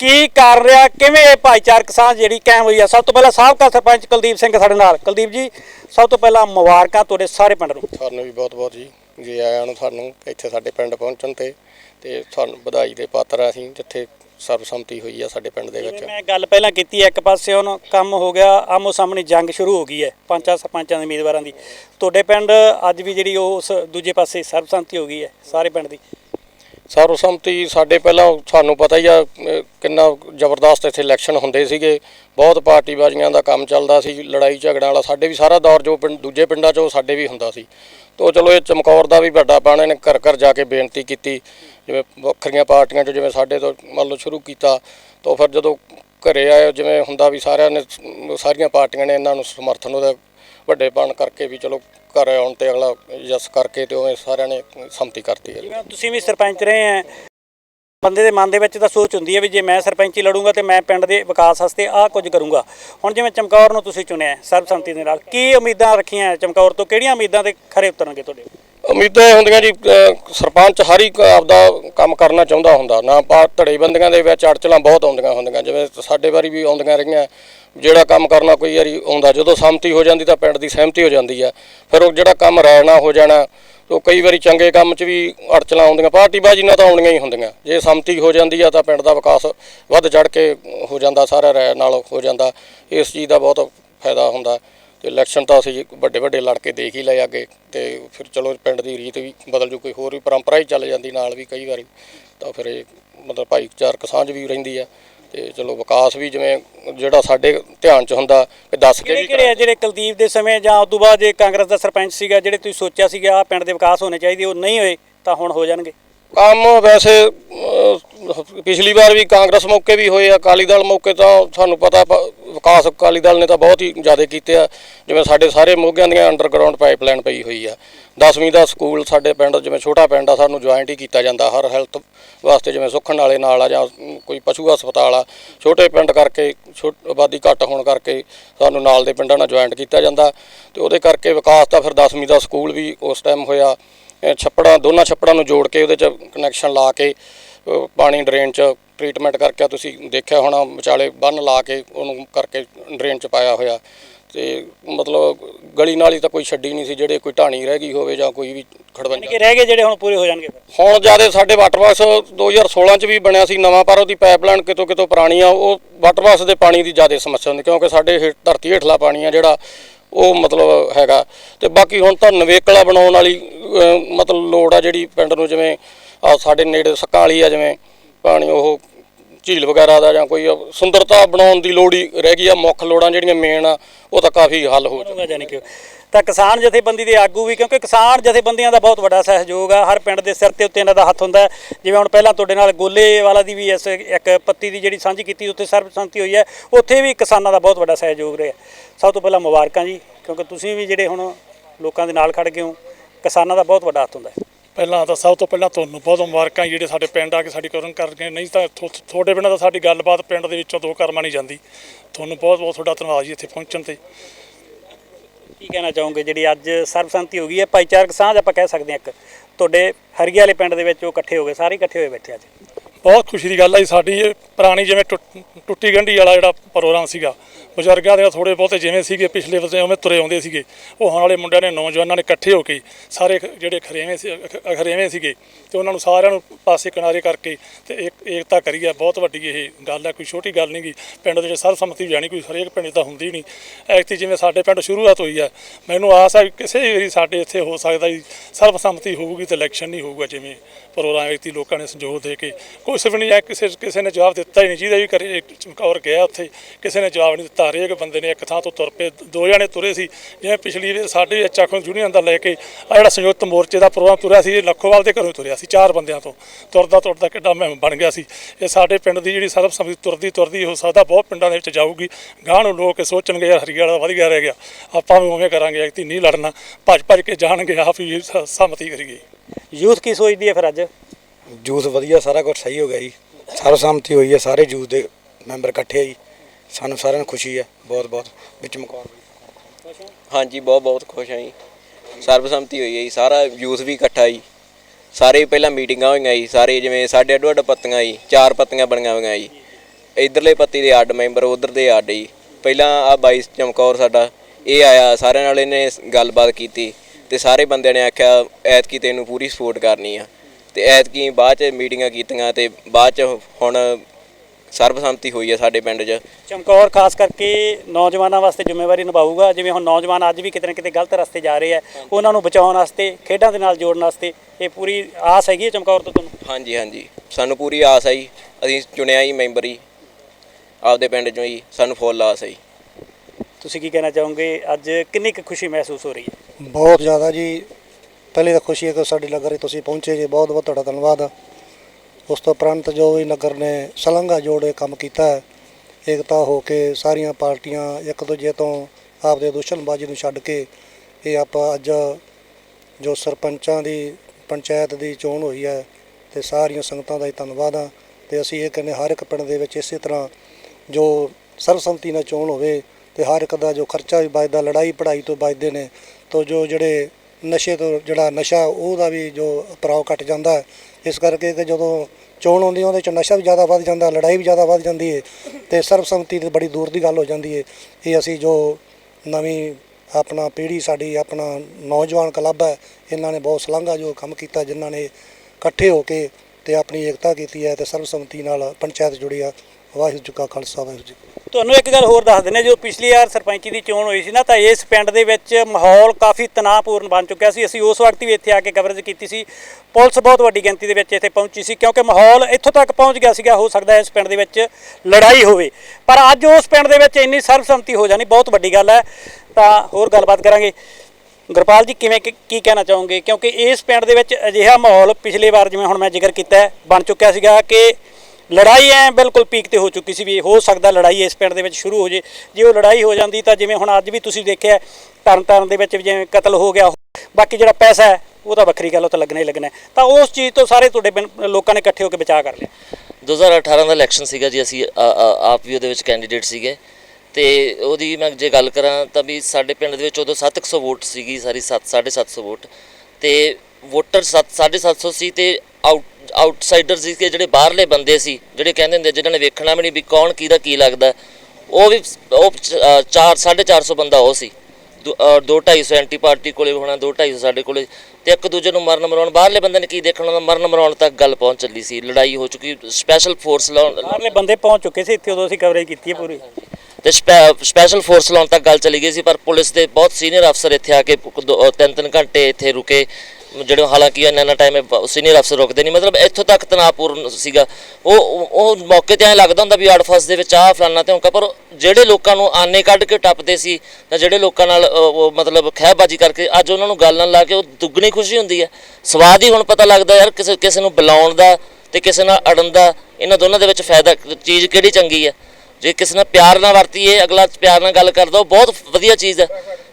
ਕੀ ਕਰ ਰਿਹਾ? ਕਿਵੇਂ ਇਹ ਭਾਈਚਾਰਕ ਸਾਂਝ ਜਿਹੜੀ ਕਾਇਮ ਹੋਈ ਆ? ਸਭ ਤੋਂ ਪਹਿਲਾਂ ਸਾਬਕਾ ਸਰਪੰਚ ਕੁਲਦੀਪ ਸਿੰਘ ਸਾਡੇ ਨਾਲ। ਕੁਲਦੀਪ ਜੀ ਸਭ ਤੋਂ ਪਹਿਲਾਂ ਮੁਬਾਰਕਾਂ ਤੁਹਾਡੇ ਸਾਰੇ ਪਿੰਡ ਨੂੰ। ਤੁਹਾਨੂੰ ਵੀ ਬਹੁਤ ਬਹੁਤ ਜੀ। ਜੀ ਆਇਆਂ ਨੂੰ ਤੁਹਾਨੂੰ ਇੱਥੇ ਸਾਡੇ ਪਿੰਡ ਪਹੁੰਚਣ ਤੇ ਤੇ ਤੁਹਾਨੂੰ ਵਧਾਈ ਦੇ ਪਾਤਰ ਆ ਅਸੀਂ ਜਿੱਥੇ ਸਰਬਸੰਮਤੀ ਹੋਈ ਆ ਸਾਡੇ ਪਿੰਡ ਦੇ ਵਿੱਚ। ਮੈਂ ਗੱਲ ਪਹਿਲਾਂ ਕੀਤੀ ਇੱਕ ਪਾਸੇ ਹੁਣ ਕੰਮ ਹੋ ਗਿਆ ਆਮੋ ਸਾਹਮਣੇ ਜੰਗ ਸ਼ੁਰੂ ਹੋ ਗਈ ਹੈ ਪੰਚਾਂ ਸਰਪੰਚਾਂ ਦੇ ਉਮੀਦਵਾਰਾਂ ਦੀ। ਤੁਹਾਡੇ ਪਿੰਡ ਅੱਜ ਵੀ ਜਿਹੜੀ ਉਸ ਦੂਜੇ ਪਾਸੇ ਸਰਬਸੰਮਤੀ ਹੋ ਗਈ ਹੈ ਸਾਰੇ ਪਿੰਡ ਦੀ। ਸਰਵਸੰਮਤੀ ਸਾਡੇ ਪਹਿਲਾਂ ਸਾਨੂੰ ਪਤਾ ਹੀ ਆ ਕਿੰਨਾ ਜ਼ਬਰਦਸਤ ਇੱਥੇ ਇਲੈਕਸ਼ਨ ਹੁੰਦੇ ਸੀਗੇ। ਬਹੁਤ ਪਾਰਟੀਬਾਜ਼ੀਆਂ ਦਾ ਕੰਮ ਚੱਲਦਾ ਸੀ, ਲੜਾਈ ਝਗੜਾ ਵਾਲਾ, ਸਾਡੇ ਵੀ ਸਾਰਾ ਦੌਰ ਜੋ ਪਿੰਡ, ਦੂਜੇ ਪਿੰਡਾਂ 'ਚੋਂ ਸਾਡੇ ਵੀ ਹੁੰਦਾ ਸੀ। ਤੋ ਚਲੋ ਇਹ ਚਮਕੌਰ ਦਾ ਵੀ ਵੱਡਾ ਬਾਣੇ ਨੇ ਘਰ ਘਰ ਜਾ ਕੇ ਬੇਨਤੀ ਕੀਤੀ, ਜਿਵੇਂ ਵੱਖਰੀਆਂ ਪਾਰਟੀਆਂ 'ਚ ਜਿਵੇਂ ਸਾਡੇ ਤੋਂ ਮੰਨ ਲਓ ਸ਼ੁਰੂ ਕੀਤਾ, ਤਾਂ ਫਿਰ ਜਦੋਂ ਘਰੇ ਆਏ, ਜਿਵੇਂ ਹੁੰਦਾ ਵੀ ਸਾਰਿਆਂ ਨੇ, ਸਾਰੀਆਂ ਪਾਰਟੀਆਂ ਨੇ ਇਹਨਾਂ ਨੂੰ ਸਮਰਥਨ ਉਹਦਾ ਵੱਡੇ ਬਣ ਕਰਕੇ ਵੀ ਚਲੋ ਘਰ ਆਉਣ ਤੇ ਅਗਲਾ ਯਸ ਕਰਕੇ ਤੇ ਉਵੇਂ ਸਾਰਿਆਂ ਨੇ ਸੰਮਤੀ ਕਰਤੀ ਹੈ। ਜਿਵੇਂ ਤੁਸੀਂ ਵੀ ਸਰਪੰਚ ਰਹੇ ਆ ਬੰਦੇ ਦੇ ਮਨ ਦੇ ਵਿੱਚ ਤਾਂ ਸੋਚ ਹੁੰਦੀ ਹੈ ਵੀ ਜੇ ਮੈਂ ਸਰਪੰਚੀ ਲੜੂੰਗਾ ਤੇ ਮੈਂ ਪਿੰਡ ਦੇ ਵਿਕਾਸ ਵਾਸਤੇ ਆਹ ਕੁਝ ਕਰੂੰਗਾ। ਹੁਣ ਜਿਵੇਂ ਚਮਕੌਰ ਨੂੰ ਤੁਸੀਂ ਚੁਣਿਆ ਹੈ ਸਰਬਸੰਮਤੀ ਦੇ ਨਾਲ ਕੀ ਉਮੀਦਾਂ ਰੱਖੀਆਂ ਹੈ ਚਮਕੌਰ ਤੋਂ? ਕਿਹੜੀਆਂ ਉਮੀਦਾਂ ਤੇ ਖਰੇ ਉਤਰਨਗੇ ਤੁਹਾਡੇ? ਉਮੀਦਾਂ ਇਹ ਹੁੰਦੀਆਂ ਜੀ ਅਹ ਸਰਪੰਚ ਹਰ ਇੱਕ ਆਪਦਾ ਕੰਮ ਕਰਨਾ ਚਾਹੁੰਦਾ ਹੁੰਦਾ। ਨਾ ਪਾ ਧੜੇਬੰਦੀਆਂ ਦੇ ਵਿੱਚ ਅੜਚਲਾਂ ਬਹੁਤ ਆਉਂਦੀਆਂ ਹੁੰਦੀਆਂ। ਜਿਵੇਂ ਸਾਡੇ ਵਾਰੀ ਵੀ ਆਉਂਦੀਆਂ ਰਹੀਆਂ ਜਿਹੜਾ ਕੰਮ ਕਰਨਾ ਕੋਈ ਵਾਰੀ ਆਉਂਦਾ, ਜਦੋਂ ਸਹਿਮਤੀ ਹੋ ਜਾਂਦੀ ਤਾਂ ਪਿੰਡ ਦੀ ਸਹਿਮਤੀ ਹੋ ਜਾਂਦੀ ਆ। ਫਿਰ ਉਹ ਜਿਹੜਾ ਕੰਮ ਰਾਇ ਹੋ ਜਾਣਾ, ਉਹ ਕਈ ਵਾਰੀ ਚੰਗੇ ਕੰਮ 'ਚ ਵੀ ਅੜਚਲਾਂ ਆਉਂਦੀਆਂ, ਪਾਰਟੀਬਾਜ਼ੀ ਨਾਲ ਤਾਂ ਆਉਣੀਆਂ ਹੀ ਹੁੰਦੀਆਂ। ਜੇ ਸੰਮਤੀ ਹੋ ਜਾਂਦੀ ਆ ਤਾਂ ਪਿੰਡ ਦਾ ਵਿਕਾਸ ਵੱਧ ਚੜ ਕੇ ਹੋ ਜਾਂਦਾ, ਸਾਰਾ ਰਾਇ ਨਾਲ ਹੋ ਜਾਂਦਾ। ਇਸ ਚੀਜ਼ ਦਾ ਬਹੁਤ ਫਾਇਦਾ ਹੁੰਦਾ। ਤੇ ਇਲੈਕਸ਼ਨ ਤਾਂ ਅਸੀਂ ਵੱਡੇ ਵੱਡੇ ਲੜ ਕੇ ਦੇਖ ਹੀ ਲਏ ਅੱਗੇ, ਤੇ ਫਿਰ ਚਲੋ ਪਿੰਡ ਦੀ ਰੀਤ ਵੀ ਬਦਲ ਜੂ, ਕੋਈ ਹੋਰ ਵੀ ਪਰੰਪਰਾ ਹੀ ਚੱਲ ਜਾਂਦੀ ਨਾਲ ਵੀ ਕਈ ਵਾਰੀ, ਤਾਂ ਫਿਰ ਇਹ ਮਤਲਬ ਭਾਈਚਾਰਕ ਸਾਂਝ ਵੀ ਰਹਿੰਦੀ ਆ। ਤੇ ਚਲੋ ਵਿਕਾਸ ਵੀ ਜਿਵੇਂ ਜਿਹੜਾ ਸਾਡੇ ਧਿਆਨ 'ਚ ਹੁੰਦਾ ਕਿ ਦੱਸ ਕੇ ਵੀ ਕਿਹੜੇ ਆ ਜਿਹੜੇ ਕੁਲਦੀਪ ਦੇ ਸਮੇਂ ਜਾਂ ਉਸ ਤੋਂ ਬਾਅਦ ਜੇ ਕਾਂਗਰਸ ਦਾ ਸਰਪੰਚ ਸੀਗਾ ਜਿਹੜੇ ਤੁਸੀਂ ਸੋਚਿਆ ਸੀਗਾ ਆ ਪਿੰਡ ਦੇ ਵਿਕਾਸ ਹੋਣੇ ਚਾਹੀਦੇ ਉਹ ਨਹੀਂ ਹੋਏ ਤਾਂ ਹੁਣ ਹੋ ਜਾਣਗੇ? ਕੰਮ ਵੈਸੇ ਪਿਛਲੀ ਵਾਰ ਵੀ ਕਾਂਗਰਸ ਮੌਕੇ ਵੀ ਹੋਏ ਆ ਅਕਾਲੀ ਦਲ ਮੌਕੇ ਤਾਂ ਸਾਨੂੰ ਪਤਾ ਵਿਕਾਸ ਅਕਾਲੀ ਦਲ ਨੇ ਤਾਂ ਬਹੁਤ ਹੀ ਜ਼ਿਆਦਾ ਕੀਤੇ ਆ। ਜਿਵੇਂ ਸਾਡੇ ਸਾਰੇ ਮੋਗਿਆਂ ਦੀਆਂ ਅੰਡਰਗਰਾਉਂਡ ਪਾਈਪਲਾਈਨ ਪਈ ਹੋਈ ਆ। 10ਵੀਂ ਦਾ ਸਕੂਲ ਸਾਡੇ ਪਿੰਡ, ਜਿਵੇਂ ਛੋਟਾ ਪਿੰਡ ਆ, ਸਾਨੂੰ ਜੁਆਇੰਟ ਹੀ ਕੀਤਾ ਜਾਂਦਾ, ਹਰ ਹੈਲਥ ਵਾਸਤੇ ਜਿਵੇਂ ਸੁੱਖਣ ਵਾਲੇ ਨਾਲ ਆ ਜਾਂ ਕੋਈ ਪਸ਼ੂ ਹਸਪਤਾਲ ਆ, ਛੋਟੇ ਪਿੰਡ ਕਰਕੇ, ਛੋਟ, ਆਬਾਦੀ ਘੱਟ ਹੋਣ ਕਰਕੇ ਸਾਨੂੰ ਨਾਲ ਦੇ ਪਿੰਡਾਂ ਨਾਲ ਜੁਆਇੰਟ ਕੀਤਾ ਜਾਂਦਾ ਤੇ ਉਹਦੇ ਕਰਕੇ ਵਿਕਾਸ ਤਾਂ ਫਿਰ 10ਵੀਂ ਦਾ ਸਕੂਲ ਵੀ ਉਸ ਟਾਈਮ ਹੋਇਆ। ਛੱਪੜਾਂ, ਦੋਨਾਂ ਛੱਪੜਾਂ ਨੂੰ ਜੋੜ ਕੇ ਉਹਦੇ 'ਚ ਕਨੈਕਸ਼ਨ ਲਾ ਕੇ ਪਾਣੀ ਡਰੇਨ 'ਚ ਟ੍ਰੀਟਮੈਂਟ ਕਰਕੇ ਤੁਸੀਂ ਦੇਖਿਆ ਹੋਣਾ ਵਿਚਾਲੇ ਬੰਨ ਲਾ ਕੇ ਉਹਨੂੰ ਕਰਕੇ ਡਰੇਨ 'ਚ ਪਾਇਆ ਹੋਇਆ। ਤੇ ਮਤਲਬ ਗਲੀ ਨਾਲੀ ਤਾਂ ਕੋਈ ਛੱਡੀ ਨਹੀਂ ਸੀ ਜਿਹੜੇ ਕੋਈ ਢਾਣੀ ਰਹਿ ਗਈ ਹੋਵੇ ਜਾਂ ਕੋਈ ਵੀ ਯਾਨੀ ਖੜਵੰਜਾ ਕਿ ਰਹਿ ਗਏ ਜਿਹੜੇ ਹੁਣ ਪੂਰੇ ਹੋ ਜਾਣਗੇ ਫਿਰ। ਹੁਣ ਜ਼ਿਆਦਾ ਸਾਡੇ ਵਾਟਰ ਬਾਕਸ 2016 ਚ ਵੀ ਬਣਿਆ ਸੀ ਨਵਾਂ ਪਰ ਉਹਦੀ ਪਾਈਪਲਾਈਨ ਕਿਤੋਂ ਕਿਤੋਂ ਪੁਰਾਣੀ ਆ ਉਹ ਵਾਟਰ ਬਾਕਸ ਦੇ ਪਾਣੀ ਦੀ ਜ਼ਿਆਦਾ ਸਮੱਸਿਆ ਹੁੰਦੀ ਕਿਉਂਕਿ ਸਾਡੇ ਹੇਠ- ਧਰਤੀ ਹੇਠਲਾ ਪਾਣੀ ਆ ਜਿਹੜਾ ਉਹ ਮਤਲਬ ਹੈਗਾ ਤੇ ਬਾਕੀ ਹੁਣ ਤਾਂ ਨਵੇਕਲਾ ਬਣਾਉਣ ਵਾਲੀ ਅਹ, ਮਤਲਬ ਲੋੜ ਆ ਜਿਹੜੀ ਪਿੰਡ ਨੂੰ ਜਿਵੇਂ ਸਾਡੇ ਨੇੜੇ ਸੱਕਾਂ ਵਾਲੀ ਆ ਜਿਵੇਂ ਪਾਣੀ ਉਹ ਝੀਲ ਵਗੈਰਾ ਦਾ ਜਾਂ ਕੋਈ ਸੁੰਦਰਤਾ ਬਣਾਉਣ ਦੀ ਲੋੜ ਹੀ ਰਹਿ ਗਈ ਆ, ਮੁੱਖ ਲੋੜਾਂ ਜਿਹੜੀਆਂ ਮੇਨ ਆ, ਉਹ ਤਾਂ ਕਾਫੀ ਹੱਲ ਹੋ ਚੁੱਕਾ ਯਾਨੀ ਕਿ ਤਾਂ ਕਿਸਾਨ ਜਥੇਬੰਦੀ ਦੇ ਆਗੂ ਵੀ, ਕਿਉਂਕਿ ਕਿਸਾਨ ਜਥੇਬੰਦੀਆਂ ਦਾ ਬਹੁਤ ਵੱਡਾ ਸਹਿਯੋਗ ਆ, ਹਰ ਪਿੰਡ ਦੇ ਸਿਰ ਤੇ ਉੱਤੇ ਇਹਨਾਂ ਦਾ ਹੱਥ ਹੁੰਦਾ ਜਿਵੇਂ ਹੁਣ ਪਹਿਲਾਂ ਤੁਹਾਡੇ ਨਾਲ ਗੋਲੇ ਵਾਲਾ ਦੀ ਵੀ ਇਸ ਇੱਕ ਪੱਤੀ ਦੀ ਜਿਹੜੀ ਸਾਂਝੀ ਕੀਤੀ, ਉੱਥੇ ਸਰਬਸੰਮਤੀ ਹੋਈ ਹੈ, ਉੱਥੇ ਵੀ ਕਿਸਾਨਾਂ ਦਾ ਬਹੁਤ ਵੱਡਾ ਸਹਿਯੋਗ ਰਿਹਾ। ਸਭ ਤੋਂ ਪਹਿਲਾਂ ਮੁਬਾਰਕਾਂ ਜੀ, ਕਿਉਂਕਿ ਤੁਸੀਂ ਵੀ ਜਿਹੜੇ ਹੁਣ ਲੋਕਾਂ ਦੇ ਨਾਲ ਖੜ ਗਏ ਹੋ, ਕਿਸਾਨਾਂ ਦਾ ਬਹੁਤ ਵੱਡਾ ਹੱਥ ਹੁੰਦਾ ਹੈ। ਪਹਿਲਾਂ ਤਾਂ ਸਭ ਤੋਂ ਪਹਿਲਾਂ ਤੁਹਾਨੂੰ ਬਹੁਤ ਮੁਬਾਰਕਾਂ ਜਿਹੜੇ ਸਾਡੇ ਪਿੰਡ ਆ ਕੇ ਸਾਡੀ ਕਵਰਿੰਗ ਕਰਕੇ ਨਹੀਂ ਤਾਂ ਤੁਹਾਡੇ ਬਿਨਾਂ ਤਾਂ ਸਾਡੀ ਗੱਲਬਾਤ ਪਿੰਡ ਦੇ ਵਿੱਚੋਂ ਦੋ ਕਰਮਾਂ ਨਹੀਂ ਜਾਂਦੀ। ਤੁਹਾਨੂੰ ਬਹੁਤ ਬਹੁਤ ਤੁਹਾਡਾ ਧੰਨਵਾਦ ਜੀ ਇੱਥੇ ਪਹੁੰਚਣ ਤੇ। ਕੀ ਕਹਿਣਾ ਚਾਹੋਗੇ? ਜਿਹੜੀ ਅੱਜ ਸਰਬਸੰਮਤੀ ਹੋ ਗਈ ਹੈ, ਭਾਈਚਾਰਕ ਸਾਂਝ ਆਪਾਂ ਕਹਿ ਸਕਦੇ ਹਾਂ ਇੱਕ। ਤੁਹਾਡੇ ਹਰੀਆ ਵਾਲੇ ਪਿੰਡ ਦੇ ਵਿੱਚ ਉਹ ਇਕੱਠੇ ਹੋ ਗਏ, ਸਾਰੇ ਇਕੱਠੇ ਹੋਏ ਬੈਠੇ ਅੱਜ। ਬਹੁਤ ਖੁਸ਼ੀ ਦੀ ਗੱਲ ਹੈ ਜੀ, ਸਾਡੀ ਇਹ ਪੁਰਾਣੀ ਜਿਵੇਂ ਟੁੱਟ- ਟੁੱਟੀ ਗੰਢੀ ਵਾਲਾ ਜਿਹੜਾ ਪ੍ਰੋਗਰਾਮ ਸੀਗਾ, ਬਜ਼ੁਰਗਾਂ ਦੇ ਥੋੜੇ ਬਹੁਤੇ ਜਿਵੇਂ ਸੀਗੇ, ਪਿਛਲੇ ਵਸੇ ਉਵੇਂ ਤੁਰੇ ਆਉਂਦੇ ਸੀਗੇ। ਉਹ ਹੁਣ ਵਾਲੇ ਮੁੰਡਿਆਂ ਨੇ ਨੌਜਵਾਨਾਂ ਨੇ ਇਕੱਠੇ ਹੋ ਕੇ ਸਾਰੇ ਖ- ਜਿਹੜੇ ਖਰੇਵੇਂ ਸੀ, ਅਖ- ਅਖਰੇਵੇਂ ਸੀਗੇ, ਤੇ ਉਹਨਾਂ ਨੂੰ ਸਾਰਿਆਂ ਨੂੰ ਪਾਸੇ ਕਿਨਾਰੇ ਕਰਕੇ ਤੇ ਇੱਕ, ਏਕਤਾ ਕਰੀ ਹੈ ਬਹੁਤ ਵੱਡੀ ਇਹ ਗੱਲ ਹੈ ਕੋਈ ਛੋਟੀ ਗੱਲ ਨਹੀਂ ਗੀ। ਪਿੰਡ ਦੇ ਵਿੱਚ ਸਰਬਸੰਮਤੀ ਜਾਣੀ, ਕੋਈ ਹਰੇਕ ਪਿੰਡ ਤਾਂ ਹੁੰਦੀ ਨਹੀਂ ਐਕਤੀ ਜਿਵੇਂ ਸਾਡੇ ਪਿੰਡ ਸ਼ੁਰੂਆਤ ਹੋਈ ਹੈ ਮੈਨੂੰ ਆਸ ਹੈ ਕਿ ਕਿਸੇ ਵੀ ਸਾਡੇ ਇੱਥੇ ਹੋ ਸਕਦਾ ਜੀ, ਸਰਬਸੰਮਤੀ ਹੋਊਗੀ ਤੇ ਇਲੈਕਸ਼ਨ ਨਹੀਂ ਹੋਊਗਾ, ਜਿਵੇਂ ਪ੍ਰੋਗਰਾਮ ਐਕਤੀ ਲੋਕਾਂ ਨੇ ਸੰਜੋਗ ਦੇ ਕੇ ਕੁਛ ਵੀ ਨਹੀਂ ਹੈ, ਕਿਸੇ ਕਿਸੇ ਨੇ ਜਵਾਬ ਦਿੱਤਾ ਹੀ ਨਹੀਂ, ਜਿਹਦਾ ਵੀ ਕਰੇ ਚਮਕੌਰ ਗਿਆ ਉੱਥੇ, ਕਿਸੇ ਨੇ ਜਵਾਬ ਨਹੀਂ ਦਿੱਤਾ। ਹਰੇਕ ਬੰਦੇ ਨੇ ਇੱਕ ਥਾਂ ਤੋਂ ਤੁਰ ਪਏ, ਦੋ ਜਣੇ ਤੁਰੇ ਸੀ, ਜਿਵੇਂ ਪਿਛਲੀ ਵਾਰ ਸਾਡੇ ਚੱਕੋਂ ਯੂਨੀਅਨ ਦਾ ਲੈ ਕੇ ਆ ਜਿਹੜਾ ਸੰਯੁਕਤ ਮੋਰਚੇ ਦਾ ਪ੍ਰੋਗਰਾਮ ਤੁਰਿਆ ਸੀ, ਇਹ ਲੱਖੋਵਾਲ ਦੇ ਘਰੋਂ ਤੁਰਿਆ ਸੀ, ਚਾਰ ਬੰਦਿਆਂ ਤੋਂ। ਤੁਰਦਾ ਤੁਰਦਾ ਕਿੱਡਾ ਮੈਂ ਬਣ ਗਿਆ ਸੀ। ਇਹ ਸਾਡੇ ਪਿੰਡ ਦੀ ਜਿਹੜੀ ਸਰਬਸੰਮਤੀ ਤੁਰਦੀ ਤੁਰਦੀ, ਹੋ ਸਕਦਾ ਬਹੁਤ ਪਿੰਡਾਂ ਦੇ ਵਿੱਚ ਜਾਊਗੀ। ਗਾਂਹ ਨੂੰ ਲੋਕ ਇਹ ਸੋਚਣਗੇ, ਯਾਰ ਹਰੀਆ ਵਾਲਾ ਵਧੀਆ ਰਹਿ ਗਿਆ, ਆਪਾਂ ਵੀ ਉਵੇਂ ਕਰਾਂਗੇ ਐਕਤੀ ਨਹੀਂ ਲੜਨਾ। ਭੱਜ ਭੱਜ ਕੇ ਜਾਣਗੇ, ਆਪ ਹੀ ਸੰਮਤੀ ਕਰੀਏ। ਯੂਥ ਕੀ ਸੋਚਦੀ ਹੈ ਫਿਰ ਅੱਜ? ਜੂਸ ਵਧੀਆ ਸਾਰਾ ਕੁਝ ਸਹੀ ਹੋ ਗਿਆ ਜੀ। ਸਰਬਸੰਮਤੀ ਹੋਈ ਹੈ ਸਾਰੇ ਜੂਸ ਦੇ ਮੈਂਬਰ ਇਕੱਠੇ ਆ ਜੀ। ਸਾਨੂੰ ਸਾਰਿਆਂ ਨੂੰ ਖੁਸ਼ੀ ਹੈ ਬਹੁਤ ਬਹੁਤ, ਵਿੱਚ ਮਕੌਰ ਹਾਂਜੀ, ਬਹੁਤ ਬਹੁਤ ਖੁਸ਼ ਹਾਂ ਜੀ। ਸਰਬਸੰਮਤੀ ਹੋਈ ਹੈ ਜੀ, ਸਾਰਾ ਯੂਥ ਵੀ ਇਕੱਠਾ ਜੀ। ਸਾਰੇ ਪਹਿਲਾਂ ਮੀਟਿੰਗਾਂ ਹੋਈਆਂ ਜੀ, ਸਾਰੇ ਜਿਵੇਂ ਸਾਡੇ ਅੱਡੋ ਅੱਡ ਪੱਤੀਆਂ ਜੀ, ਚਾਰ ਪੱਤੀਆਂ ਬਣੀਆਂ ਹੋਈਆਂ ਜੀ। ਇਧਰਲੇ ਪੱਤੀ ਦੇ ਅੱਡ ਮੈਂਬਰ, ਉਧਰ ਦੇ ਅੱਡ ਜੀ। ਪਹਿਲਾਂ ਆ ਬਾਈ ਚਮਕੌਰ ਸਾਡਾ, ਇਹ ਆਇਆ, ਸਾਰਿਆਂ ਨਾਲ ਇਹਨੇ ਗੱਲਬਾਤ ਕੀਤੀ। ਤੇ ਸਾਰੇ ਬੰਦਿਆਂ ਨੇ ਆਖਿਆ, ਐਤਕੀ ਤੈਨੂੰ ਪੂਰੀ ਸਪੋਰਟ ਕਰਨੀ ਆ। ਤੇ ਐਤਕੀ ਬਾਅਦ ਚ ਮੀਟਿੰਗਾਂ ਕੀਤੀਆਂ ਤੇ ਬਾਅਦ ਚ ਹੁਣ ਸਰਬਸੰਮਤੀ ਹੋਈ ਹੈ ਸਾਡੇ ਪਿੰਡ 'ਚ। ਚਮਕੌਰ ਖਾਸ ਕਰਕੇ ਨੌਜਵਾਨਾਂ ਵਾਸਤੇ ਜ਼ਿੰਮੇਵਾਰੀ ਨਿਭਾਊਗਾ ਜਿਵੇਂ ਹੁਣ ਨੌਜਵਾਨ ਅੱਜ ਵੀ ਕਿਤੇ ਨਾ ਕਿਤੇ ਗਲਤ ਰਸਤੇ ਜਾ ਰਹੇ ਆ ਉਹਨਾਂ ਨੂੰ ਬਚਾਉਣ ਵਾਸਤੇ ਖੇਡਾਂ ਦੇ ਨਾਲ ਜੋੜਨ ਵਾਸਤੇ ਇਹ ਪੂਰੀ ਆਸ ਹੈਗੀ ਹੈ ਚਮਕੌਰ ਤੋਂ ਤੁਹਾਨੂੰ? ਹਾਂਜੀ ਹਾਂਜੀ। ਸਾਨੂੰ ਪੂਰੀ ਆਸ ਹੈ ਜੀ। ਅਸੀਂ ਚੁਣਿਆ ਹੀ ਮੈਂਬਰ ਹੀ ਆਪਦੇ ਪਿੰਡ ਚੋਂ ਹੀ ਸਾਨੂੰ ਫੁੱਲ ਆਸ ਹੈ ਜੀ। ਤੁਸੀਂ ਕੀ ਕਹਿਣਾ ਚਾਹੋਗੇ? ਅੱਜ ਕਿੰਨੀ ਕੁ ਖੁਸ਼ੀ ਮਹਿਸੂਸ ਹੋ ਰਹੀ ਹੈ? ਬਹੁਤ ਜ਼ਿਆਦਾ ਜੀ। ਪਹਿਲੇ ਤਾਂ ਖੁਸ਼ੀ ਹੈ ਕਿ ਸਾਡੇ ਨਗਰ 'ਚ ਤੁਸੀਂ ਪਹੁੰਚੇ ਜੀ, ਬਹੁਤ ਬਹੁਤ ਤੁਹਾਡਾ ਧੰਨਵਾਦ। ਉਸ ਤੋਂ ਉਪਰੰਤ ਜੋ ਵੀ ਨਗਰ ਨੇ ਸਲੰਗਾ ਜੋੜੇ ਕੰਮ ਕੀਤਾ ਹੈ, ਏਕਤਾ ਹੋ ਕੇ ਸਾਰੀਆਂ ਪਾਰਟੀਆਂ ਇੱਕ ਦੂਜੇ ਤੋਂ ਆਪਦੇ ਦੁਸ਼ਮਣਬਾਜ਼ੀ ਨੂੰ ਛੱਡ ਕੇ ਇਹ ਆਪਾਂ ਅੱਜ ਜੋ ਸਰਪੰਚਾਂ ਦੀ, ਪੰਚਾਇਤ ਦੀ ਚੋਣ ਹੋਈ ਹੈ, ਤੇ ਸਾਰੀਆਂ ਸੰਗਤਾਂ ਦਾ ਹੀ ਧੰਨਵਾਦ ਆ ਤੇ ਅਸੀਂ ਇਹ ਕਹਿੰਦੇ ਹਰ ਇੱਕ ਪਿੰਡ ਦੇ ਵਿੱਚ ਇਸੇ ਤਰ੍ਹਾਂ ਜੋ ਸਰਬਸੰਮਤੀ ਨਾਲ ਚੋਣ ਹੋਵੇ, ਤੇ ਹਰ ਇੱਕ ਦਾ ਜੋ ਖਰਚਾ ਵੀ ਬਚਦਾ ਲੜਾਈ ਪੜਾਈ ਤੋਂ ਬਚਦੇ ਨੇ, ਤੋ ਜੋ ਜਿਹੜੇ ਨਸ਼ੇ ਤੋਂ ਜਿਹੜਾ ਨਸ਼ਾ, ਉਹਦਾ ਵੀ ਜੋ ਪ੍ਰਭਾਵ ਘਟ ਜਾਂਦਾ ਇਸ ਕਰਕੇ ਕਿ ਜਦੋਂ ਚੋਣ ਆਉਂਦੀ ਹੈ, ਉਹਦੇ ਚ ਨਸ਼ਾ ਵੀ ਜ਼ਿਆਦਾ ਵੱਧ ਜਾਂਦਾ, ਲੜਾਈ ਵੀ ਜ਼ਿਆਦਾ ਵੱਧ ਜਾਂਦੀ ਹੈ ਤੇ ਸਰਬਸੰਮਤੀ ਤੇ ਬੜੀ ਦੂਰ ਦੀ ਗੱਲ ਹੋ ਜਾਂਦੀ ਹੈ। ਇਹ ਅਸੀਂ ਜੋ ਨਵੀਂ ਆਪਣਾ ਪੀੜ੍ਹੀ ਸਾਡੀ, ਆਪਣਾ ਨੌਜਵਾਨ ਕਲੱਬ ਹੈ, ਇਹਨਾਂ ਨੇ ਬਹੁਤ ਸ਼ਲਾਘਾ ਜੋ ਕੰਮ ਕੀਤਾ, ਜਿਨ੍ਹਾਂ ਨੇ ਇਕੱਠੇ ਹੋ ਕੇ ਤੇ ਆਪਣੀ ਏਕਤਾ ਕੀਤੀ ਹੈ ਤੇ ਸਰਬਸੰਮਤੀ ਨਾਲ ਪੰਚਾਇਤ ਜੁੜੀ ਆ। ਵਾਹਿਗੁਰੂ ਜੀ ਕਾ ਖਾਲਸਾ, ਵਾਹਿਗੁਰੂ ਜੀ ਤੁਹਾਨੂੰ ਇੱਕ ਗੱਲ ਹੋਰ ਦੱਸ ਦਿੰਦੇ ਹਾਂ, ਜਦੋਂ ਪਿਛਲੀ ਵਾਰ ਸਰਪੰਚੀ ਦੀ ਚੋਣ ਹੋਈ ਸੀ ਨਾ ਤਾਂ ਇਸ ਪਿੰਡ ਦੇ ਵਿੱਚ ਮਾਹੌਲ ਕਾਫੀ ਤਣਾਅਪੂਰਨ ਬਣ ਚੁੱਕਿਆ ਸੀ। ਅਸੀਂ ਉਸ ਵਕਤ ਵੀ ਇੱਥੇ ਆ ਕੇ ਕਵਰੇਜ ਕੀਤੀ ਸੀ। ਪੁਲਿਸ ਬਹੁਤ ਵੱਡੀ ਗਿਣਤੀ ਦੇ ਵਿੱਚ ਇੱਥੇ ਪਹੁੰਚੀ ਸੀ ਕਿਉਂਕਿ ਮਾਹੌਲ ਇੱਥੋਂ ਤੱਕ ਪਹੁੰਚ ਗਿਆ ਸੀਗਾ ਹੋ ਸਕਦਾ ਇਸ ਪਿੰਡ ਦੇ ਵਿੱਚ ਲੜਾਈ ਹੋਵੇ। ਪਰ ਅੱਜ ਉਸ ਪਿੰਡ ਦੇ ਵਿੱਚ ਇੰਨੀ ਸਰਬਸੰਮਤੀ ਹੋ ਜਾਣੀ ਬਹੁਤ ਵੱਡੀ ਗੱਲ ਹੈ। ਤਾਂ ਹੋਰ ਗੱਲਬਾਤ ਕਰਾਂਗੇ। ਗੁਰਪਾਲ ਜੀ ਕਿਵੇਂ ਕੀ ਕੀ ਕਹਿਣਾ ਚਾਹੋਗੇ? ਕਿਉਂਕਿ ਇਸ ਪਿੰਡ ਦੇ ਵਿੱਚ ਅਜਿਹਾ ਮਾਹੌਲ ਪਿਛਲੀ ਵਾਰ ਜਿਵੇਂ ਹੁਣ ਮੈਂ ਜ਼ਿਕਰ ਕੀਤਾ ਬਣ ਚੁੱਕਿਆ ਸੀਗਾ ਕਿ ਲੜਾਈ ਐ ਬਿਲਕੁਲ ਪੀਕ ਤੇ ਹੋ ਚੁੱਕੀ ਸੀ ਵੀ ਹੋ ਸਕਦਾ ਲੜਾਈ ਇਸ ਪਿੰਡ ਦੇ ਵਿੱਚ ਸ਼ੁਰੂ ਹੋ ਜੇ। ਜੇ ਉਹ ਲੜਾਈ ਹੋ ਜਾਂਦੀ ਤਾਂ ਜਿਵੇਂ ਹੁਣ ਅੱਜ ਵੀ ਤੁਸੀਂ ਦੇਖਿਆ ਤਰਨ ਤਾਰਨ ਦੇ ਵਿੱਚ ਵੀ ਜਿਵੇਂ ਕਤਲ ਹੋ ਗਿਆ, ਬਾਕੀ ਜਿਹੜਾ ਪੈਸਾ ਹੈ, ਉਹ ਤਾਂ ਵੱਖਰੀ ਗੱਲ, ਉਹ ਤਾਂ ਲੱਗਣਾ ਹੀ ਲੱਗਣਾ ਤਾਂ ਉਸ ਚੀਜ਼ ਤੋਂ ਸਾਰੇ ਤੁਹਾਡੇ ਪਿੰਡ- ਲੋਕਾਂ ਨੇ ਇਕੱਠੇ ਹੋ ਕੇ ਬਚਾਅ ਕਰ ਲਿਆ। 2018 ਦਾ ਇਲੈਕਸ਼ਨ ਸੀਗਾ ਜੀ, ਅਸੀਂ ਆਪ ਵੀ ਉਹਦੇ ਵਿੱਚ ਕੈਂਡੀਡੇਟ ਸੀਗੇ। ਤੇ ਉਹਦੀ ਮੈਂ ਜੇ ਗੱਲ ਕਰਾਂ ਤਾਂ ਵੀ ਸਾਡੇ ਪਿੰਡ ਦੇ ਵਿੱਚ ਉਦੋਂ 700 ਵੋਟ ਸੀਗੀ, ਸਾਰੀ 7 750 ਵੋਟ। ਤੇ ਵੋਟਰ 750 ਸੀ ਤੇ ਆਊਟ ਆਊਟਸਾਈਡਰ ਸੀ ਕਿ ਜਿਹੜੇ ਬਾਹਰਲੇ ਬੰਦੇ ਸੀ ਜਿਹੜੇ ਕਹਿੰਦੇ ਹੁੰਦੇ ਜਿਨ੍ਹਾਂ ਨੇ ਵੇਖਣਾ ਵੀ ਨਹੀਂ ਵੀ ਕੌਣ ਕਿਹਦਾ ਕੀ ਲੱਗਦਾ ਉਹ ਵੀ ਉਹ 4 450 ਬੰਦਾ ਉਹ ਸੀ। ਦੋ- ਅਹ ਦੋ 250 ਐਂਟੀ ਪਾਰਟੀ ਕੋਲੇ ਹੋਣਾ ਦੋ 250 ਸਾਡੇ ਕੋਲੇ ਤੇ ਇੱਕ ਦੂਜੇ ਨੂੰ ਮਰਨ ਮਰਾਉਣ ਬਾਹਰਲੇ ਬੰਦੇ ਨੇ ਕੀ ਦੇਖਣਾ ਹੁੰਦਾ ਮਰਨ ਮਰਾਉਣ ਤੱਕ ਗੱਲ ਪਹੁੰਚ ਚੱਲੀ ਸੀ ਲੜਾਈ ਹੋ ਚੁੱਕੀ ਸਪੈਸ਼ਲ ਫੋਰਸ ਲਾਉਣ ਬਾਹਰਲੇ ਬੰਦੇ ਪਹੁੰਚ ਚੁੱਕੇ ਸੀ ਇੱਥੇ ਉਦੋਂ ਅਸੀਂ ਕਵਰੇਜ ਕੀਤੀ ਹੈ ਪੂਰੀ। ਤੇ ਸਪੈ- ਸਪੈਸ਼ਲ ਫੋਰਸ ਲਾਉਣ ਤੱਕ ਗੱਲ ਚਲੀ ਗਈ ਸੀ ਪਰ ਪੁਲਿਸ ਦੇ ਬਹੁਤ ਸੀਨੀਅਰ ਅਫਸਰ ਇੱਥੇ ਆ ਕੇ ਦੋ- ਤਿੰਨ ਤਿੰਨ ਘੰਟੇ ਇੱਥੇ ਰੁਕੇ ਜਿਹੜੇ ਹਾਲਾਂਕਿ ਇੰਨਾ ਇੰਨਾ ਟਾਈਮ ਸੀਨੀਅਰ ਅਫਸਰ ਰੁਕਦੇ ਨਹੀਂ ਮਤਲਬ ਇੱਥੋਂ ਤੱਕ ਤਣਾਅਪੂਰਨ ਸੀਗਾ। ਉਹ, ਉਹ- ਮੌਕੇ ਤੇ ਐਂ ਲੱਗਦਾ ਹੁੰਦਾ ਵੀ ਅੜਫਸ ਦੇ ਵਿੱਚ ਆਹ ਫਲਾਨਾ ਤੇ ਹੋਗਾ ਪਰ ਜਿਹੜੇ ਲੋਕਾਂ ਨੂੰ ਆਨੇ ਕੱਢ ਕੇ ਟੱਪਦੇ ਸੀ ਜਾਂ ਜਿਹੜੇ ਲੋਕਾਂ ਨਾਲ ਉਹ ਮਤਲਬ ਖਹਿਬਾਜੀ ਕਰਕੇ ਅੱਜ ਉਹਨਾਂ ਨੂੰ ਗੱਲ ਨਾਲ ਲਾ ਕੇ ਉਹ ਦੁੱਗਣੀ ਖੁਸ਼ੀ ਹੁੰਦੀ ਹੈ। ਸਵਾਦ ਹੀ ਹੁਣ ਪਤਾ ਲੱਗਦਾ ਯਾਰ, ਕਿਸੇ ਕਿਸੇ ਨੂੰ ਬੁਲਾਉਣ ਦਾ ਤੇ ਕਿਸੇ ਨਾਲ ਅੜਨ ਦਾ, ਇਹਨਾਂ ਦੋਨਾਂ ਦੇ ਵਿੱਚ ਫਾਇਦਾ, ਚੀਜ਼ ਕਿਹੜੀ ਚੰਗੀ ਹੈ? ਜੇ ਕਿਸੇ ਨਾਲ ਪਿਆਰ ਨਾਲ ਵਰਤੀਏ, ਅਗਲਾ ਪਿਆਰ ਨਾਲ ਗੱਲ ਕਰਦਾ, ਉਹ ਬਹੁਤ ਵਧੀਆ ਚੀਜ਼ ਹੈ।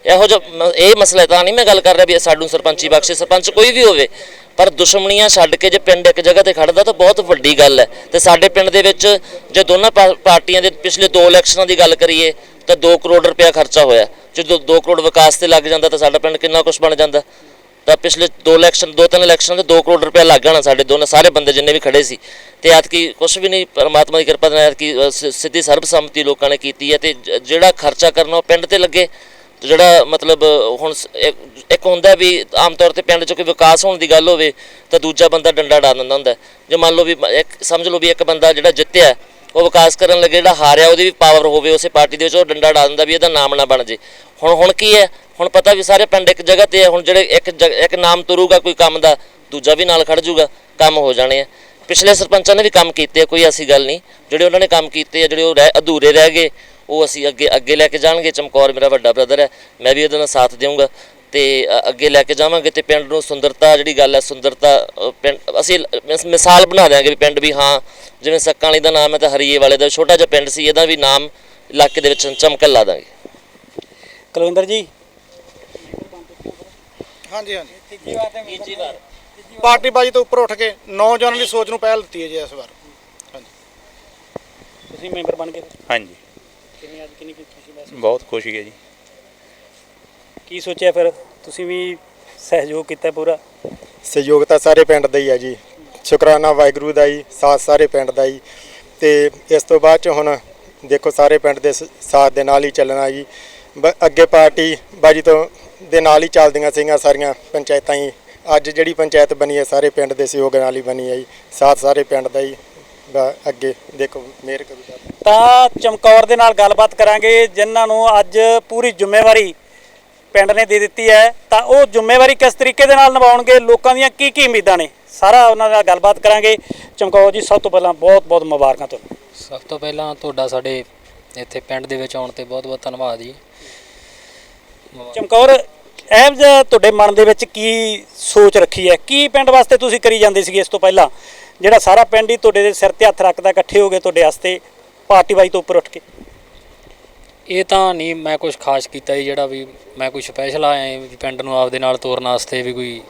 ਇਹੋ ਜਿਹਾ ਮ- ਇਹ ਮਸਲਾ ਤਾਂ ਨਹੀਂ ਮੈਂ ਗੱਲ ਕਰ ਰਿਹਾ ਵੀ ਸਾਡੂ ਸਰਪੰਚੀ ਬਖਸ਼ੇ, ਸਰਪੰਚ ਕੋਈ ਵੀ ਹੋਵੇ, ਪਰ ਦੁਸ਼ਮਣੀਆਂ ਛੱਡ ਕੇ ਜੇ ਪਿੰਡ ਇੱਕ ਜਗ੍ਹਾ ਤੇ ਖੜਦਾ ਤਾਂ ਬਹੁਤ ਵੱਡੀ ਗੱਲ ਹੈ। ਤੇ ਸਾਡੇ ਪਿੰਡ ਦੇ ਵਿੱਚ ਜੇ ਦੋਨਾਂ ਪਾ- ਪਾਰਟੀਆਂ ਦੇ ਪਿਛਲੇ ਦੋ ਇਲੈਕਸ਼ਨਾਂ ਦੀ ਗੱਲ ਕਰੀਏ, ਤਾਂ 2 ਕਰੋੜ ਰੁਪਇਆ ਖਰਚਾ ਹੋਇਆ। ਜਦੋਂ 2 ਕਰੋੜ ਵਿਕਾਸ ਤੇ ਲੱਗ ਜਾਂਦਾ ਤਾਂ ਸਾਡਾ ਪਿੰਡ ਕਿੰਨਾ ਕੁਝ ਬਣ ਜਾਂਦਾ। ਤਾਂ ਪਿਛਲੇ ਦੋ ਇਲੈਕਸ਼ਨ, ਦੋ ਤਿੰਨ ਇਲੈਕਸ਼ਨ ਦੇ 2 ਕਰੋੜ ਰੁਪਏ ਲੱਗ ਜਾਣਾ ਸਾਡੇ ਦੋਨੇ, ਸਾਰੇ ਬੰਦੇ ਜਿੰਨੇ ਵੀ ਖੜੇ ਸੀ। ਤੇ ਐਤਕੀ ਕੁਝ ਵੀ ਨਹੀਂ, ਪਰਮਾਤਮਾ ਦੀ ਕਿਰਪਾ ਨਾਲ ਕਿ ਸਿੱਧੀ ਸਰਬਸੰਮਤੀ ਲੋਕਾਂ ਨੇ ਕੀਤੀ ਹੈ ਤੇ ਜਿਹੜਾ ਖਰਚਾ ਕਰਨਾ ਉਹ ਪਿੰਡ ਤੇ ਲੱਗੇ। ਜਿਹੜਾ ਮਤਲਬ ਹੁਣ ਇੱਕ- ਹੁੰਦਾ ਵੀ ਆਮ ਤੌਰ ਤੇ ਪਿੰਡ 'ਚ ਕੋਈ ਵਿਕਾਸ ਹੋਣ ਦੀ ਗੱਲ ਹੋਵੇ ਤਾਂ ਦੂਜਾ ਬੰਦਾ ਡੰਡਾ ਡਾ ਦਿੰਦਾ ਹੁੰਦਾ। ਹੈ। ਜੇ ਮੰਨ ਲਓ ਵੀ ਇੱਕ ਸਮਝ ਲਓ ਵੀ ਇੱਕ ਬੰਦਾ ਜਿਹੜਾ ਜਿੱਤਿਆ ਉਹ ਵਿਕਾਸ ਕਰਨ ਲੱਗੇ ਜਿਹੜਾ ਹਾਰਿਆ ਉਹਦੀ ਵੀ ਪਾਵਰ ਹੋਵੇ ਉਸੇ ਪਾਰਟੀ ਦੇ ਵਿੱਚ ਉਹ ਡੰਡਾ ਡਾ ਦਿੰਦਾ ਵੀ ਇਹਦਾ ਨਾਮ ਨਾ ਬਣ ਜੇ। ਹੁਣ ਹੁਣ ਕੀ ਹੈ? ਹੁਣ ਪਤਾ ਵੀ ਸਾਰੇ ਪਿੰਡ ਇੱਕ ਜਗ੍ਹਾ ਤੇ ਹੈ ਹੁਣ ਜਿਹੜੇ ਇੱਕ ਜਗ- ਇੱਕ ਨਾਮ ਤੁਰੂਗਾ ਕੋਈ ਕੰਮ ਦਾ ਦੂਜਾ ਵੀ ਨਾਲ ਖੜ ਜਾਊਗਾ ਕੰਮ ਹੋ ਜਾਣੇ ਆ। ਪਿਛਲੇ ਸਰਪੰਚਾਂ ਨੇ ਵੀ ਕੰਮ ਕੀਤੇ ਆ, ਕੋਈ ਐਸੀ ਗੱਲ ਨਹੀਂ। ਜਿਹੜੇ ਉਹਨਾਂ ਨੇ ਕੰਮ ਕੀਤੇ ਆ ਜਿਹੜੇ ਉਹ ਰਹਿ- ਅਧੂਰੇ ਰਹਿ ਗਏ ਉਹ ਅਸੀਂ ਅੱਗੇ ਅੱਗੇ ਲੈ ਕੇ ਜਾਣਗੇ। ਚਮਕੌਰ ਮੇਰਾ ਵੱਡਾ ਬ੍ਰਦਰ ਹੈ। ਮੈਂ ਵੀ ਉਹਦੇ ਨਾਲ ਸਾਥ ਦੇਵਾਂਗਾ ਤੇ ਅੱਗੇ ਲੈ ਕੇ ਜਾਵਾਂਗੇ ਤੇ ਪਿੰਡ ਨੂੰ ਸੁੰਦਰਤਾ ਜਿਹੜੀ ਗੱਲ ਹੈ ਸੁੰਦਰਤਾ ਪਿੰਡ ਅਸੀਂ ਮਿਸਾਲ ਬਣਾ ਦਿਆਂਗੇ ਵੀ ਪਿੰਡ ਵੀ ਹਾਂ ਜਿਵੇਂ ਸੱਕਾਂ ਵਾਲੀ ਦਾ ਨਾਮ ਹੈ ਤਾਂ ਹਰੀਏ ਵਾਲੇ ਦਾ ਛੋਟਾ ਜਿਹਾ ਪਿੰਡ ਸੀ ਇਹਦਾ ਵੀ ਨਾਮ ਇਲਾਕੇ ਦੇ ਵਿੱਚ ਚਮਕਣ ਲਾ ਦਾਂਗੇ। ਕੁਲਵਿੰਦਰ ਜੀ। ਹਾਂਜੀ ਹਾਂਜੀ। ਪਾਰਟੀ ਬਾਜੀ ਤੋਂ ਉੱਪਰ ਉੱਠ ਕੇ ਨੌਜਵਾਨਾਂ ਦੀ ਸੋਚ ਨੂੰ ਪਹਿਲ ਦਿੱਤੀ ਹੈ ਜੀ ਇਸ ਵਾਰ। ਤੁਸੀਂ ਮੈਂਬਰ ਬਣ ਗਏ ਹਾਂਜੀ। ਕਿੰਨੀ ਅੱਜ ਕਿੰਨੀ ਕੀ ਖੁਸ਼ੀ ਮਹਿਸੂਸ? ਬਹੁਤ ਖੁਸ਼ੀ ਹੈ ਜੀ। ਕੀ ਸੋਚਿਆ ਫਿਰ? ਤੁਸੀਂ ਵੀ ਸਹਿਯੋਗ ਕੀਤਾ ਪੂਰਾ? ਸਹਿਯੋਗ ਤਾਂ ਸਾਰੇ ਪਿੰਡ ਦਾ ਹੀ ਆ ਜੀ। ਸ਼ੁਕਰਾਨਾ ਵਾਹਿਗੁਰੂ ਦਾ ਜੀ ਸਾਥ ਸਾਰੇ ਪਿੰਡ ਦਾ ਜੀ। ਤੇ ਇਸ ਤੋਂ ਬਾਅਦ ਚ ਹੁਣ ਦੇਖੋ ਸਾਰੇ ਪਿੰਡ ਦੇ ਸ- ਸਾਥ ਦੇ ਨਾਲ ਹੀ ਚੱਲਣਾ ਜੀ। ਬ- ਅੱਗੇ ਪਾਰਟੀ ਬਾਜੀ ਤੋਂ ਦੇ ਨਾਲ ਹੀ ਚੱਲਦੀਆਂ ਸੀਗੀਆਂ ਸਾਰੀਆਂ ਪੰਚਾਇਤਾਂ ਹੀ ਅੱਜ ਜਿਹੜੀ ਪੰਚਾਇਤ ਬਣੀ ਹੈ ਸਾਰੇ ਪਿੰਡ ਦੇ ਸਹਿਯੋਗ ਨਾਲ ਹੀ ਬਣੀ ਹੈ ਜੀ। ਸਾਥ ਸਾਰੇ ਪਿੰਡ ਦਾ ਹੀ ਬ- ਅੱਗੇ ਦੇਖੋ ਮਿਹਰ ਕਰੂਗਾ ਤਾਂ ਚਮਕੌਰ ਦੇ ਨਾਲ ਗੱਲਬਾਤ ਕਰਾਂਗੇ ਜਿਨ੍ਹਾਂ ਨੂੰ ਅੱਜ ਪੂਰੀ ਜ਼ਿੰਮੇਵਾਰੀ ਪਿੰਡ ਨੇ ਦੇ ਦਿੱਤੀ ਹੈ। ਤਾਂ ਉਹ ਜ਼ਿੰਮੇਵਾਰੀ ਕਿਸ ਤਰੀਕੇ ਦੇ ਨਾਲ ਨਿਭਾਉਣਗੇ ਲੋਕਾਂ ਦੀਆਂ ਕੀ ਕੀ ਉਮੀਦਾਂ ਨੇ ਸਾਰਾ ਉਹਨਾਂ ਨਾਲ ਗੱਲਬਾਤ ਕਰਾਂਗੇ। ਚਮਕੌਰ ਜੀ ਸਭ ਤੋਂ ਪਹਿਲਾਂ ਬਹੁਤ ਬਹੁਤ ਮੁਬਾਰਕਾਂ ਤੁਹਾਨੂੰ। ਸਭ ਤੋਂ ਪਹਿਲਾਂ ਤੁਹਾਡਾ ਸਾਡੇ ਇੱਥੇ ਪਿੰਡ ਦੇ ਵਿੱਚ ਆਉਣ ਤੇ ਬਹੁਤ ਬਹੁਤ ਧੰਨਵਾਦ ਜੀ। ਚਮਕੌਰ ਇਹ ਜਿਹਾ ਤੁਹਾਡੇ ਮਨ ਦੇ ਵਿੱਚ ਕੀ ਸੋਚ ਰੱਖੀ ਹੈ? ਕੀ ਪਿੰਡ ਵਾਸਤੇ ਤੁਸੀਂ ਕਰੀ ਜਾਂਦੇ ਸੀਗੇ ਇਸ ਤੋਂ ਪਹਿਲਾਂ? ਜਿਹੜਾ ਸਾਰਾ ਪਿੰਡ ਹੀ ਤੁਹਾਡੇ ਦੇ ਸਿਰ ਤੇ ਹੱਥ ਰੱਖਦਾ, ਇਕੱਠੇ ਹੋ ਗਏ ਤੁਹਾਡੇ ਵਾਸਤੇ, ਪਾਰਟੀ ਵਾਈ ਤੋਂ ਉੱਪਰ ਉੱਠ ਕੇ? ਇਹ ਤਾਂ ਨਹੀਂ ਮੈਂ ਕੁਝ ਖਾਸ ਕੀਤਾ ਜੀ, ਜਿਹੜਾ ਵੀ ਮੈਂ ਕੋਈ ਸਪੈਸ਼ਲ ਆਇਆ ਵੀ ਪਿੰਡ ਨੂੰ ਆਪਦੇ ਨਾਲ ਤੋਰਨ ਵਾਸਤੇ ਵੀ ਕੋਈ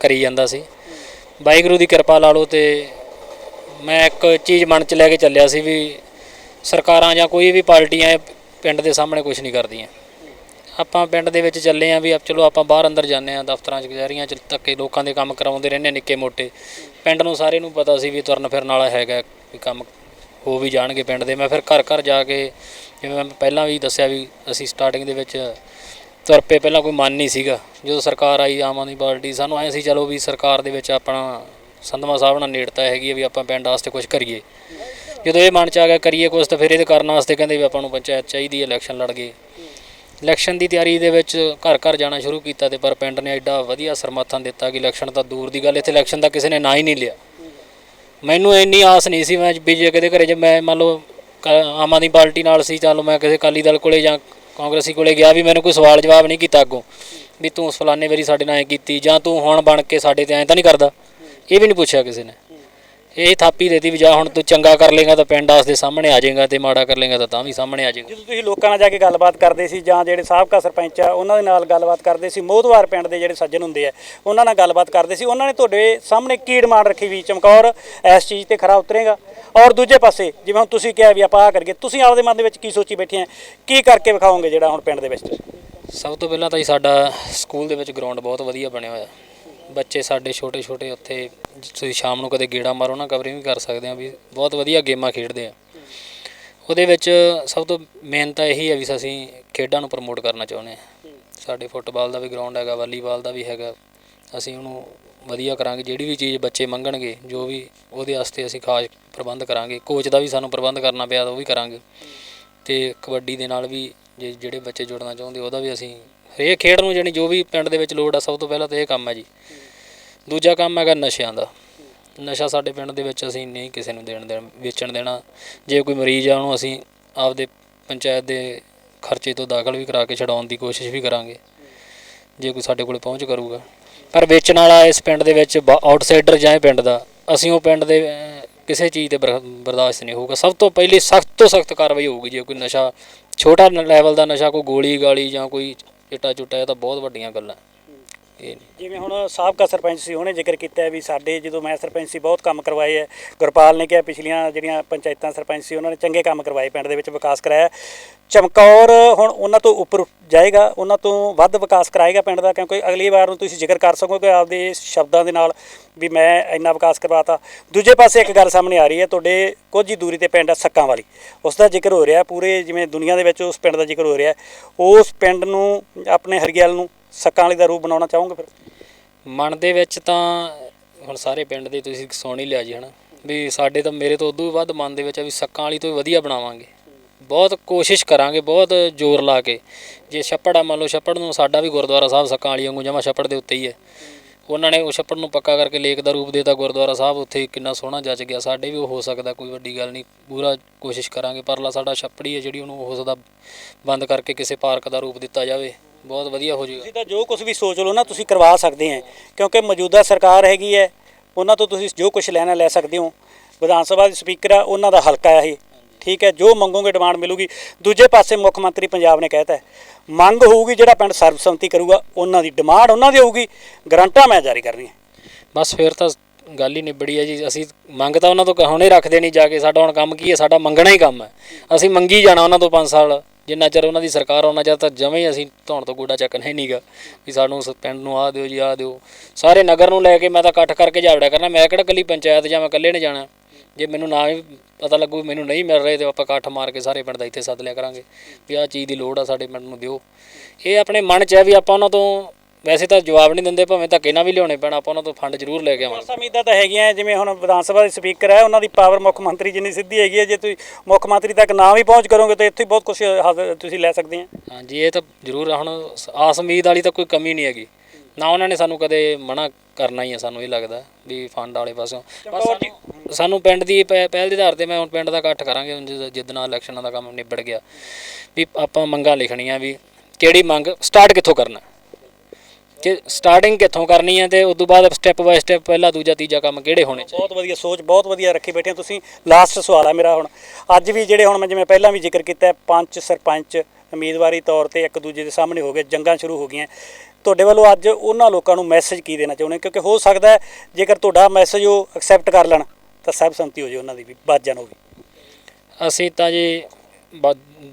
ਕਰੀ ਜਾਂਦਾ ਸੀ। ਵਾਹਿਗੁਰੂ ਦੀ ਕਿਰਪਾ ਲਾ ਲਓ ਤੇ ਮੈਂ ਇੱਕ ਚੀਜ਼ ਮਨ 'ਚ ਲੈ ਕੇ ਚੱਲਿਆ ਸੀ ਵੀ ਸਰਕਾਰਾਂ ਜਾਂ ਕੋਈ ਵੀ ਪਾਰਟੀਆਂ ਪਿੰਡ ਦੇ ਸਾਹਮਣੇ ਕੁਝ ਨਹੀਂ ਕਰਦੀਆਂ। ਆਪਾਂ ਪਿੰਡ ਦੇ ਵਿੱਚ ਚੱਲੇ ਆਂ ਵੀ ਆਪ ਚਲੋ ਆਪਾਂ ਬਾਹਰ ਅੰਦਰ ਜਾਂਦੇ ਆਂ, ਦਫ਼ਤਰਾਂ 'ਚ ਕਚਹਿਰੀਆਂ 'ਚ ਧੱਕੇ ਲੋਕਾਂ ਦੇ ਕੰਮ ਕਰਾਉਂਦੇ ਰਹਿੰਦੇ ਨਿੱਕੇ ਮੋਟੇ। ਪਿੰਡ ਨੂੰ ਸਾਰੇ ਨੂੰ ਪਤਾ ਸੀ ਵੀ ਤੁਰਨ ਫਿਰਨ ਵਾਲਾ ਹੈਗਾ, ਵੀ ਕੰਮ ਹੋ ਵੀ ਜਾਣਗੇ ਪਿੰਡ ਦੇ। ਮੈਂ ਫਿਰ ਘਰ ਘਰ ਜਾ ਕੇ ਜਿਵੇਂ ਮੈਂ ਪਹਿਲਾਂ ਵੀ ਦੱਸਿਆ ਵੀ ਅਸੀਂ ਸਟਾਰਟਿੰਗ ਦੇ ਵਿੱਚ ਤੁਰ ਪਏ, ਪਹਿਲਾਂ ਕੋਈ ਮਨ ਨਹੀਂ ਸੀਗਾ। ਜਦੋਂ ਸਰਕਾਰ ਆਈ, ਆਮ ਆਦਮੀ ਪਾਰਟੀ, ਸਾਨੂੰ ਐਂ ਸੀ ਚਲੋ ਵੀ ਸਰਕਾਰ ਦੇ ਵਿੱਚ ਆਪਣਾ ਸੰਧਮਾ ਸਾਹਿਬ ਨਾਲ ਨੇੜਤਾ ਹੈਗੀ ਹੈ ਵੀ ਆਪਾਂ ਪਿੰਡ ਵਾਸਤੇ ਕੁਝ ਕਰੀਏ। ਜਦੋਂ ਇਹ ਮਨ ਚ ਆ ਗਿਆ ਕਰੀਏ ਕੁਝ ਤਾਂ ਫਿਰ ਇਹਦੇ ਕਰਨ ਵਾਸਤੇ ਕਹਿੰਦੇ ਵੀ ਆਪਾਂ ਨੂੰ ਪੰਚਾਇਤ ਚਾਹੀਦੀ ਹੈ ਇਲੈਕਸ਼ਨ ਲੜ ਗਏ। ਇਲੈਕਸ਼ਨ ਦੀ ਤਿਆਰੀ ਦੇ ਵਿੱਚ ਘਰ ਘਰ ਜਾਣਾ ਸ਼ੁਰੂ ਕੀਤਾ ਤੇ ਪਰ ਪਿੰਡ ਨੇ ਐਡਾ ਵਧੀਆ ਸਮਰਥਨ ਦਿੱਤਾ ਕਿ ਇਲੈਕਸ਼ਨ ਤਾਂ ਦੂਰ ਦੀ ਗੱਲ ਇੱਥੇ ਇਲੈਕਸ਼ਨ ਦਾ ਕਿਸੇ ਨੇ ਨਾਂ ਹੀ ਨਹੀਂ ਲਿਆ। ਮੈਨੂੰ ਇੰਨੀ ਆਸ ਨਹੀਂ ਸੀ ਮੈਂ ਵੀ ਜੇ ਕਿਤੇ ਘਰੇ ਜੇ ਮੈਂ ਮੰਨ ਲਓ ਕ- ਆਮ ਆਦਮੀ ਪਾਰਟੀ ਨਾਲ ਸੀ, ਚੱਲ ਮੈਂ ਕਿਸੇ ਅਕਾਲੀ ਦਲ ਕੋਲੇ ਜਾਂ ਕਾਂਗਰਸੀ ਕੋਲੇ ਗਿਆ ਵੀ ਮੈਨੂੰ ਕੋਈ ਸਵਾਲ ਜਵਾਬ ਨਹੀਂ ਕੀਤਾ ਅੱਗੋਂ ਵੀ ਤੂੰ ਫਲਾਣੇ ਵਾਰੀ ਸਾਡੇ ਨਾਲ ਐ ਕੀਤੀ ਜਾਂ ਤੂੰ ਹੁਣ ਬਣ ਕੇ ਸਾਡੇ ਤੇ ਐਂ ਤਾਂ ਨਹੀਂ ਕਰਦਾ। ਇਹ ਵੀ ਨਹੀਂ ਪੁੱਛਿਆ ਕਿਸੇ ਨੇ। ਇਹ ਥਾਪੀ ਦੇਤੀ ਵੀ ਜਾਂ ਹੁਣ ਤੂੰ ਚੰਗਾ ਕਰ ਲੇਗਾ ਤਾਂ ਪਿੰਡ ਆਸ ਦੇ ਸਾਹਮਣੇ ਆ ਜਾਏਗਾ ਤੇ ਮਾੜਾ ਕਰ ਲੇਗਾ ਤਾਂ ਤਾਂ ਵੀ ਸਾਹਮਣੇ ਆ ਜਾਏਗਾ। ਜਦੋਂ ਤੁਸੀਂ ਲੋਕਾਂ ਨਾਲ ਜਾ ਕੇ ਗੱਲਬਾਤ ਕਰਦੇ ਸੀ ਜਾਂ ਜਿਹੜੇ ਸਾਬਕਾ ਸਰਪੰਚ ਆ ਉਹਨਾਂ ਦੇ ਨਾਲ ਗੱਲਬਾਤ ਕਰਦੇ ਸੀ ਮੋਹਦਵਾਰ ਪਿੰਡ ਦੇ ਜਿਹੜੇ ਸੱਜਣ ਹੁੰਦੇ ਆ ਉਹਨਾਂ ਨਾਲ ਗੱਲਬਾਤ ਕਰਦੇ ਸੀ। ਉਹਨਾਂ ਨੇ ਤੁਹਾਡੇ ਸਾਹਮਣੇ ਕੀ ਡਿਮਾਂਡ ਰੱਖੀ ਵੀ ਚਮਕੌਰ ਇਸ ਚੀਜ਼ ਤੇ ਖਰਾ ਉਤਰੇਗਾ। ਔਰ ਦੂਜੇ ਪਾਸੇ ਜਿਵੇਂ ਹੁਣ ਤੁਸੀਂ ਕਿਹਾ ਵੀ ਆਪਾਂ ਆ ਕਰੀਏ ਤੁਸੀਂ ਆਪਦੇ ਮਨ ਦੇ ਵਿੱਚ ਕੀ ਸੋਚੀ ਬੈਠੇ ਆ? ਕੀ ਕਰਕੇ ਵਿਖਾਓਗੇ ਜਿਹੜਾ ਹੁਣ ਪਿੰਡ ਦੇ ਵਿੱਚ ਸਭ ਤੋਂ ਪਹਿਲਾਂ ਤਾਂ ਜੀ ਸਾਡਾ ਸਕੂਲ ਦੇ ਵਿੱਚ ਗਰਾਊਂਡ ਬਹੁਤ ਵਧੀਆ ਬਣਿਆ ਹੋਇਆ। ਬੱਚੇ ਸਾਡੇ ਛੋਟੇ ਛੋਟੇ ਉੱਥੇ ਤੁਸੀਂ ਸ਼ਾਮ ਨੂੰ ਕਦੇ ਗੇੜਾ ਮਾਰੋ ਨਾ, ਕਵਰਿੰਗ ਵੀ ਕਰ ਸਕਦੇ ਆ ਵੀ ਬਹੁਤ ਵਧੀਆ ਗੇਮਾਂ ਖੇਡਦੇ ਆ। ਉਹਦੇ ਵਿੱਚ ਸਭ ਤੋਂ ਮੇਨ ਤਾਂ ਇਹੀ ਹੈ ਵੀ ਅਸੀਂ ਖੇਡਾਂ ਨੂੰ ਪ੍ਰਮੋਟ ਕਰਨਾ ਚਾਹੁੰਦੇ ਆ। ਸਾਡੇ ਫੁੱਟਬਾਲ ਦਾ ਵੀ ਗਰਾਊਂਡ ਹੈਗਾ, ਵਾਲੀਬਾਲ ਦਾ ਵੀ ਹੈਗਾ। ਅਸੀਂ ਉਹਨੂੰ ਵਧੀਆ ਕਰਾਂਗੇ, ਜਿਹੜੀ ਵੀ ਚੀਜ਼ ਬੱਚੇ ਮੰਗਣਗੇ, ਜੋ ਵੀ ਉਹਦੇ ਵਾਸਤੇ ਅਸੀਂ ਖਾਸ ਪ੍ਰਬੰਧ ਕਰਾਂਗੇ ਕੋਚ ਦਾ ਵੀ ਸਾਨੂੰ ਪ੍ਰਬੰਧ ਕਰਨਾ ਪਿਆ ਤਾਂ ਉਹ ਵੀ ਕਰਾਂਗੇ। ਤੇ ਕਬੱਡੀ ਦੇ ਨਾਲ ਵੀ ਜੇ ਜਿਹੜੇ ਬੱਚੇ ਜੁੜਨਾ ਚਾਹੁੰਦੇ, ਉਹਦਾ ਵੀ ਅਸੀਂ ਹਰੇਕ ਖੇਡ ਨੂੰ ਜਾਣੀ ਜੋ ਵੀ ਪਿੰਡ ਦੇ ਵਿੱਚ ਲੋੜ ਆ, ਸਭ ਤੋਂ ਪਹਿਲਾਂ ਤਾਂ ਇਹ ਕੰਮ ਹੈ ਜੀ। ਦੂਜਾ ਕੰਮ ਹੈਗਾ ਨਸ਼ਿਆਂ ਦਾ। ਨਸ਼ਾ ਸਾਡੇ ਪਿੰਡ ਦੇ ਵਿੱਚ ਅਸੀਂ ਨਹੀਂ ਕਿਸੇ ਨੂੰ ਦੇਣ ਦੇਣ, ਵੇਚਣ ਦੇਣਾ। ਜੇ ਕੋਈ ਮਰੀਜ਼ ਆ, ਉਹਨੂੰ ਅਸੀਂ ਆਪਦੇ ਪੰਚਾਇਤ ਦੇ ਖਰਚੇ ਤੋਂ ਦਾਖਲ ਵੀ ਕਰਾ ਕੇ ਛਡਾਉਣ ਦੀ ਕੋਸ਼ਿਸ਼ ਵੀ ਕਰਾਂਗੇ। ਜੇ ਕੋਈ ਸਾਡੇ ਕੋਲ ਪਹੁੰਚ ਕਰੂਗਾ। ਪਰ ਵੇਚਣ ਵਾਲਾ ਇਸ ਪਿੰਡ ਦੇ ਵਿੱਚ ਆਊਟਸਾਈਡਰ ਜਾਂ ਪਿੰਡ ਦਾ, ਅਸੀਂ ਉਹ ਪਿੰਡ ਦੇ ਕਿਸੇ ਚੀਜ਼ ਤੇ ਬਰ- ਬਰਦਾਸ਼ਤ ਨਹੀਂ ਹੋਊਗਾ। ਸਭ ਤੋਂ ਪਹਿਲੀ ਸਖਤ ਤੋਂ ਸਖਤ ਕਾਰਵਾਈ ਹੋਊਗੀ। ਜੇ ਕੋਈ ਨਸ਼ਾ, ਛੋਟਾ ਲੈਵਲ ਦਾ ਨਸ਼ਾ, ਕੋਈ ਗੋਲੀ ਗਾਲੀ ਜਾਂ ਕੋਈ ਚਿੱਟਾ ਚੁੱਟਾ ਇਹ ਤਾਂ ਬਹੁਤ ਵੱਡੀਆਂ ਗੱਲਾਂ। ਇਹ ਨਹੀਂ ਜਿਵੇਂ ਹੁਣ ਸਾਬਕਾ ਸਰਪੰਚ ਸੀ, ਉਹਨੇ ਜ਼ਿਕਰ ਕੀਤਾ ਹੈ ਵੀ ਸਾਡੇ ਜਦੋਂ ਮੈਂ ਸਰਪੰਚ ਸੀ, ਬਹੁਤ ਕੰਮ ਕਰਵਾਏ ਹੈ ਗੁਰਪਾਲ ਨੇ ਕਿਹਾ ਪਿਛਲੀਆਂ ਜਿਹੜੀਆਂ ਪੰਚਾਇਤਾਂ ਸਰਪੰਚ ਸੀ, ਉਹਨਾਂ ਨੇ ਚੰਗੇ ਕੰਮ ਕਰਵਾਏ, ਪਿੰਡ ਦੇ ਵਿੱਚ ਵਿਕਾਸ ਕਰਾਇਆ। ਚਮਕੌਰ ਹੁਣ ਉਹਨਾਂ ਤੋਂ ਉੱਪਰ ਜਾਏਗਾ, ਉਹਨਾਂ ਤੋਂ ਵੱਧ ਵਿਕਾਸ ਕਰਾਏਗਾ ਪਿੰਡ ਦਾ, ਕਿਉਂਕਿ ਅਗਲੀ ਵਾਰ ਨੂੰ ਤੁਸੀਂ ਜ਼ਿਕਰ ਕਰ ਸਕੋਗੇ ਆਪਦੇ ਸ਼ਬਦਾਂ ਦੇ ਨਾਲ ਵੀ ਮੈਂ ਇੰਨਾ ਵਿਕਾਸ ਕਰਵਾਤਾ। ਦੂਜੇ ਪਾਸੇ ਇੱਕ ਗੱਲ ਸਾਹਮਣੇ ਆ ਰਹੀ ਹੈ, ਤੁਹਾਡੇ ਕੁਝ ਹੀ ਦੂਰੀ ਤੇ ਪਿੰਡ ਹੈ ਸੱਕਾਂ ਵਾਲੀ। ਉਸ ਦਾ ਜ਼ਿਕਰ ਹੋ ਰਿਹਾ, ਪੂਰੇ ਜਿਵੇਂ ਦੁਨੀਆ ਦੇ ਵਿੱਚ ਉਸ ਪਿੰਡ ਦਾ ਜ਼ਿਕਰ ਹੋ ਰਿਹਾ। ਉਸ ਪਿੰਡ ਨੂੰ, ਆਪਣੇ ਹਰੀਆਲ ਨੂੰ ਸੱਕਾਂ ਵਾਲੀ ਦਾ ਰੂਪ ਬਣਾਉਣਾ ਚਾਹੋਗੇ ਫਿਰ? ਮਨ ਦੇ ਵਿੱਚ ਤਾਂ ਹੁਣ ਸਾਰੇ ਪਿੰਡ ਦੇ ਤੁਸੀਂ ਸੁਣ ਹੀ ਲਿਆ ਜੀ, ਹਨਾ? ਵੀ ਸਾਡੇ ਤਾਂ ਮੇਰੇ ਤੋਂ ਉਦੋਂ ਵੱਧ ਮਨ ਦੇ ਵਿੱਚ ਆ ਵੀ ਸੱਕਾਂ ਵਾਲੀ ਤੋਂ ਵੀ ਵਧੀਆ ਬਣਾਵਾਂਗੇ। ਬਹੁਤ ਕੋਸ਼ਿਸ਼ ਕਰਾਂਗੇ, ਬਹੁਤ ਜ਼ੋਰ ਲਾ ਕੇ। ਜੇ ਛੱਪੜ ਆ, ਮੰਨ ਲਓ ਛੱਪੜ ਨੂੰ ਸਾਡਾ ਵੀ ਗੁਰਦੁਆਰਾ ਸਾਹਿਬ ਸੱਕਾਂ ਵਾਲੀ ਵਾਂਗੂ ਜਮਾ ਛੱਪੜ ਦੇ ਉੱਤੇ ਹੀ ਹੈ। ਉਹਨਾਂ ਨੇ ਉਹ ਛੱਪੜ ਨੂੰ ਪੱਕਾ ਕਰਕੇ ਲੇਕ ਦਾ ਰੂਪ ਦੇਤਾ, ਗੁਰਦੁਆਰਾ ਸਾਹਿਬ ਉੱਥੇ ਕਿੰਨਾ ਸੋਹਣਾ ਜੱਜ ਗਿਆ। ਸਾਡੇ ਵੀ ਉਹ ਹੋ ਸਕਦਾ, ਕੋਈ ਵੱਡੀ ਗੱਲ ਨਹੀਂ। ਪੂਰਾ ਕੋਸ਼ਿਸ਼ ਕਰਾਂਗੇ, ਪਰਲਾ ਸਾਡਾ ਛੱਪੜੀ ਹੈ ਜਿਹੜੀ ਉਹਨੂੰ ਹੋ ਸਕਦਾ ਬੰਦ ਕਰਕੇ ਕਿਸੇ ਪਾਰਕ ਦਾ ਰੂਪ ਦਿੱਤਾ ਜਾਵੇ। ਬਹੁਤ ਵਧੀਆ ਹੋ ਜਾਏਗਾ। ਤੁਸੀਂ ਤਾਂ ਜੋ ਕੁਝ ਵੀ ਸੋਚ ਲਓ ਨਾ ਤੁਸੀਂ ਕਰਵਾ ਸਕਦੇ ਆ ਕਿਉਂਕਿ ਮੌਜੂਦਾ ਸਰਕਾਰ ਹੈਗੀ ਹੈ ਉਹਨਾਂ ਤੋਂ ਤੁਸੀਂ ਜੋ ਕੁਝ ਲੈਣਾ ਲੈ ਸਕਦੇ ਹੋ। ਵਿਧਾਨ ਸਭਾ ਦੇ ਸਪੀਕਰ ਆ ਉਹਨਾਂ ਦਾ ਹਲਕਾ ਹੈ ਇਹ। ਠੀਕ ਹੈ ਜੋ ਮੰਗੋਗੇ ਡਿਮਾਂਡ ਮਿਲੂਗੀ। ਦੂਜੇ ਪਾਸੇ ਮੁੱਖ ਮੰਤਰੀ ਪੰਜਾਬ ਨੇ ਕਹਿਤਾ ਹੈ, ਮੰਗ ਹੋਊਗੀ ਜਿਹੜਾ ਪਿੰਡ ਸਰਬਸੰਮਤੀ ਕਰੂਗਾ ਉਹਨਾਂ ਦੀ ਡਿਮਾਂਡ ਉਹਨਾਂ ਦੀ ਹੋਊਗੀ ਗਰੰਟਾਂ ਮੈਂ ਜਾਰੀ ਕਰਨੀਆਂ। ਬਸ ਫਿਰ ਤਾਂ ਗੱਲ ਹੀ ਨਿਬੜੀ ਹੈ ਜੀ ਅਸੀਂ ਮੰਗ ਤਾਂ ਉਹਨਾਂ ਤੋਂ ਹੁਣੇ ਰੱਖਦੇ ਨਹੀਂ ਜਾ ਕੇ ਸਾਡਾ ਹੁਣ ਕੰਮ ਕੀ ਹੈ ਸਾਡਾ ਮੰਗਣਾ ਹੀ ਕੰਮ ਹੈ ਅਸੀਂ ਮੰਗੀ ਜਾਣਾ ਉਹਨਾਂ ਤੋਂ 5 ਸਾਲ। ਜਿੰਨਾ ਚਿਰ ਉਹਨਾਂ ਦੀ ਸਰਕਾਰ ਉਹਨਾਂ ਚਿਰ ਤਾਂ ਜਵੇਂ ਹੀ ਅਸੀਂ ਧੌਣ ਤੋਂ ਗੋਡਾ ਚੱਕਣਾ ਹੀ ਨਹੀਂਗਾ ਵੀ ਸਾਨੂੰ ਉਸ ਪਿੰਡ ਨੂੰ ਆਹ ਦਿਓ ਜੀ ਆਹ ਦਿਓ। ਸਾਰੇ ਨਗਰ ਨੂੰ ਲੈ ਕੇ ਮੈਂ ਤਾਂ ਇਕੱਠ ਕਰਕੇ ਜਾਵੜਿਆ ਕਰਨਾ। ਮੈਂ ਕਿਹੜਾ ਕੱਲੀ ਪੰਚਾਇਤ ਜਾਂ ਮੈਂ ਇਕੱਲੇ ਨੇ ਜਾਣਾ? ਜੇ ਮੈਨੂੰ ਨਾ ਵੀ ਪਤਾ ਲੱਗੂ ਮੈਨੂੰ ਨਹੀਂ ਮਿਲ ਰਹੇ ਤੇ ਆਪਾਂ ਇਕੱਠ ਮਾਰ ਕੇ ਸਾਰੇ ਪਿੰਡ ਦਾ ਇੱਥੇ ਸੱਦ ਲਿਆ ਕਰਾਂਗੇ। ਵੀ ਆਹ ਚੀਜ਼ ਦੀ ਲੋੜ ਆ, ਸਾਡੇ ਪਿੰਡ ਨੂੰ ਦਿਓ। ਇਹ ਆਪਣੇ ਮਨ 'ਚ ਹੈ ਵੀ ਆਪਾਂ ਉਹਨਾਂ ਤੋਂ ਵੈਸੇ ਤਾਂ ਜਵਾਬ ਨਹੀਂ ਦਿੰਦੇ ਭਾਵੇਂ ਧੱਕੇ ਨਾਲ ਵੀ ਲਿਆਉਣੇ ਪੈਣਾ ਆਪਾਂ ਉਹਨਾਂ ਤੋਂ ਫੰਡ ਜ਼ਰੂਰ ਲੈ ਕੇ ਆਵਾਂਗੇ। ਉਮੀਦਾਂ ਤਾਂ ਹੈਗੀਆਂ ਜਿਵੇਂ ਹੁਣ ਵਿਧਾਨ ਸਭਾ ਦੇ ਸਪੀਕਰ ਹੈ ਉਹਨਾਂ ਦੀ ਪਾਵਰ ਮੁੱਖ ਮੰਤਰੀ ਜਿੰਨੀ ਸਿੱਧੀ ਹੈਗੀ ਹੈ ਜੇ ਤੁਸੀਂ ਮੁੱਖ ਮੰਤਰੀ ਤੱਕ ਨਾ ਵੀ ਪਹੁੰਚ ਕਰੋਗੇ ਤਾਂ ਇੱਥੇ ਹੀ ਬਹੁਤ ਕੁਝ ਤੁਸੀਂ ਲੈ ਸਕਦੇ ਆ ਹਾਂਜੀ ਇਹ ਤਾਂ ਜ਼ਰੂਰ ਆ, ਹੁਣ ਆਸ ਉਮੀਦ ਵਾਲੀ ਤਾਂ ਕੋਈ ਕਮੀ ਨਹੀਂ ਹੈਗੀ। ਨਾ ਉਹਨਾਂ ਨੇ ਸਾਨੂੰ ਕਦੇ ਮਨਾ ਕਰਨਾ ਹੀ ਆ ਸਾਨੂੰ ਇਹ ਲੱਗਦਾ ਵੀ ਫੰਡ ਵਾਲੇ ਪਾਸੋਂ। ਬਸ ਸਾਨੂੰ- ਸਾਨੂੰ ਪਿੰਡ ਦੀ ਪਹਿ- ਪਹਿਲ ਦੇ ਆਧਾਰ ਤੇ ਮੈਂ ਹੁਣ ਪਿੰਡ ਦਾ ਇਕੱਠ ਕਰਾਂਗੇ ਹੁਣ ਜਿੱਦ- ਜਿੱਦ ਨਾਲ ਇਲੈਕਸ਼ਨਾਂ ਦਾ ਕੰਮ ਨਿਬੜ ਗਿਆ। ਵੀ ਆਪਾਂ ਮੰਗਾਂ ਲਿਖਣੀਆਂ ਵੀ ਕਿਹੜੀ ਮੰਗ ਸਟਾਰਟ ਕਿੱਥੋਂ ਕਰਨਾ? ਕਿ ਸਟਾਰਟਿੰਗ ਕਿੱਥੋਂ ਕਰਨੀ ਹੈ ਤੇ ਉਸ ਤੋਂ ਬਾਅਦ ਸਟੈਪ ਬਾਏ ਸਟੈਪ ਪਹਿਲਾ ਦੂਜਾ ਤੀਜਾ ਕੰਮ ਕਿਹੜੇ ਹੋਣੇ ਚਾਹੀਦੇ? ਬਹੁਤ ਵਧੀਆ ਸੋਚ ਬਹੁਤ ਵਧੀਆ ਰੱਖੀ ਬੈਠੇ ਹੋ ਤੁਸੀਂ। ਲਾਸਟ ਸਵਾਲ ਆ ਮੇਰਾ ਹੁਣ। ਅੱਜ ਵੀ ਜਿਹੜੇ ਹੁਣ ਮੈਂ ਜਿਵੇਂ ਪਹਿਲਾਂ ਵੀ ਜ਼ਿਕਰ ਕੀਤਾ ਹੈ, ਪੰਚ ਸਰਪੰਚ ਉਮੀਦਵਾਰੀ ਤੌਰ ਤੇ ਇੱਕ ਦੂਜੇ ਦੇ ਸਾਹਮਣੇ ਹੋ ਗਏ ਜੰਗਾਂ ਸ਼ੁਰੂ ਹੋ ਗਈਆਂ। ਤੁਹਾਡੇ ਵੱਲੋਂ ਅੱਜ ਉਹਨਾਂ ਲੋਕਾਂ ਨੂੰ ਮੈਸੇਜ ਕੀ ਦੇਣਾ ਚਾਹੁੰਦੇ ਕਿਉਂਕਿ ਹੋ ਸਕਦਾ ਹੈ ਜੇਕਰ ਤੁਹਾਡਾ ਮੈਸੇਜ ਉਹ ਐਕਸੈਪਟ ਕਰ ਲੈਣ ਤਾਂ ਸਰਬਸੰਮਤੀ ਹੋ ਜੇ ਉਹਨਾਂ ਦੀ ਵੀ ਬਾਜਾਂ ਨੂੰ ਵੀ। ਅਸੀਂ ਤਾਂ ਜੀ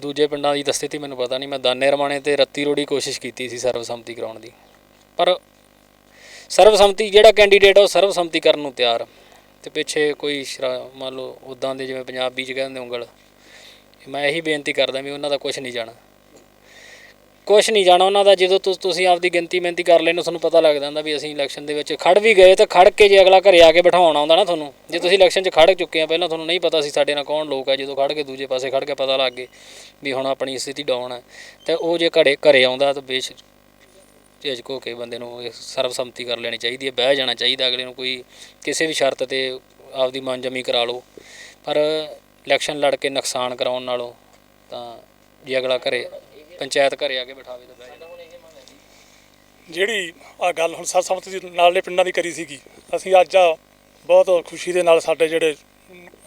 ਦੂਜੇ ਪਿੰਡਾਂ ਦੀ ਤਾਂ ਸਥਿਤੀ ਮੈਨੂੰ ਪਤਾ ਨਹੀਂ। ਮੈਂ ਦਾਨੇ ਰਮਾਣੇ ਤੇ ਰੱਤੀ ਰੋੜੀ ਕੋਸ਼ਿਸ਼ ਕੀਤੀ ਸੀ ਸਰਬਸੰਮਤੀ ਕਰਾਉਣ ਦੀ। ਪਰ ਸਰਬਸੰਮਤੀ ਜਿਹੜਾ ਕੈਂਡੀਡੇਟ ਆ ਉਹ ਸਰਬਸੰਮਤੀ ਕਰਨ ਨੂੰ ਤਿਆਰ ਆ। ਤੇ ਪਿੱਛੇ ਕੋਈ ਸ਼ਰਾ- ਮੰਨ ਲਓ ਉਦਾਂ ਦੇ ਜਿਵੇਂ ਪੰਜਾਬੀ ਚ ਕਹਿੰਦੇ ਉਂਗਲ, ਮੈਂ ਇਹੀ ਬੇਨਤੀ ਕਰਦਾ ਵੀ ਉਹਨਾਂ ਦਾ ਕੁਝ ਨਹੀਂ ਜਾਣਾ ਕੁਝ ਨਹੀਂ ਜਾਣਾ ਉਹਨਾਂ ਦਾ, ਜਦੋਂ ਤੁਸੀਂ ਆਪਦੀ ਗਿਣਤੀ ਮਿਹਨਤੀ ਕਰ ਲੈਣ ਤੁਹਾਨੂੰ ਪਤਾ ਲੱਗ ਜਾਂਦਾ ਵੀ ਅਸੀਂ ਇਲੈਕਸ਼ਨ ਦੇ ਵਿੱਚ ਖੜ ਵੀ ਗਏ ਤਾਂ ਖੜ ਕੇ ਜੇ ਅਗਲਾ ਘਰੇ ਆ ਕੇ ਬਿਠਾਉਣ ਆਉਂਦਾ ਨਾ ਤੁਹਾਨੂੰ, ਜੇ ਤੁਸੀਂ ਇਲੈਕਸ਼ਨ 'ਚ ਖੜ ਚੁੱਕੇ ਆ, ਪਹਿਲਾਂ ਤੁਹਾਨੂੰ ਨਹੀਂ ਪਤਾ ਸੀ ਸਾਡੇ ਨਾਲ ਕੌਣ ਲੋਕ ਆ, ਜਦੋਂ ਖੜ ਕੇ ਦੂਜੇ ਪਾਸੇ ਖੜ ਕੇ ਪਤਾ ਲੱਗ ਗਏ ਵੀ ਹੁਣ ਆਪਣੀ ਸਥਿਤੀ ਡਾਊਨ ਹੈ ਤੇ ਉਹ ਜੇ ਘੜੇ, ਘਰੇ ਆਉਂਦਾ ਤਾਂ ਬੇਸ਼ ਝਿਜਕ ਹੋ ਕੇ ਬੰਦੇ ਨੂੰ ਇਹ ਸਰਬਸੰਮਤੀ ਕਰ ਲੈਣੀ ਚਾਹੀਦੀ ਹੈ, ਬਹਿ ਜਾਣਾ ਚਾਹੀਦਾ, ਅਗਲੇ ਨੂੰ ਕੋਈ ਕਿਸੇ ਵੀ ਸ਼ਰਤ ਤੇ ਆਪਦੀ ਮਨਜਮੀ ਕਰਾ ਲਓ। ਪਰ ਇਲੈਕਸ਼ਨ ਲੜ ਕੇ ਨੁਕਸਾਨ ਕਰਾਉਣ ਨਾਲੋਂ ਤਾਂ ਜੇ ਅਗਲਾ ਘਰੇ, ਪੰਚਾਇਤ ਘਰੇ ਆ ਕੇ ਬਿਠਾਵੇ ਤਾਂ ਬਹਿ ਜਾਣਾ ਜਿਹੜੀ ਆ ਗੱਲ ਹੁਣ ਸਰਸਮਤੀ ਨਾਲ ਨਾਲੇ ਪਿੰਡਾਂ ਦੀ ਕਰੀ ਸੀਗੀ, ਅਸੀਂ ਅੱਜ ਆ ਬਹੁਤ ਖੁਸ਼ੀ ਦੇ ਨਾਲ ਸਾਡੇ ਜਿਹੜੇ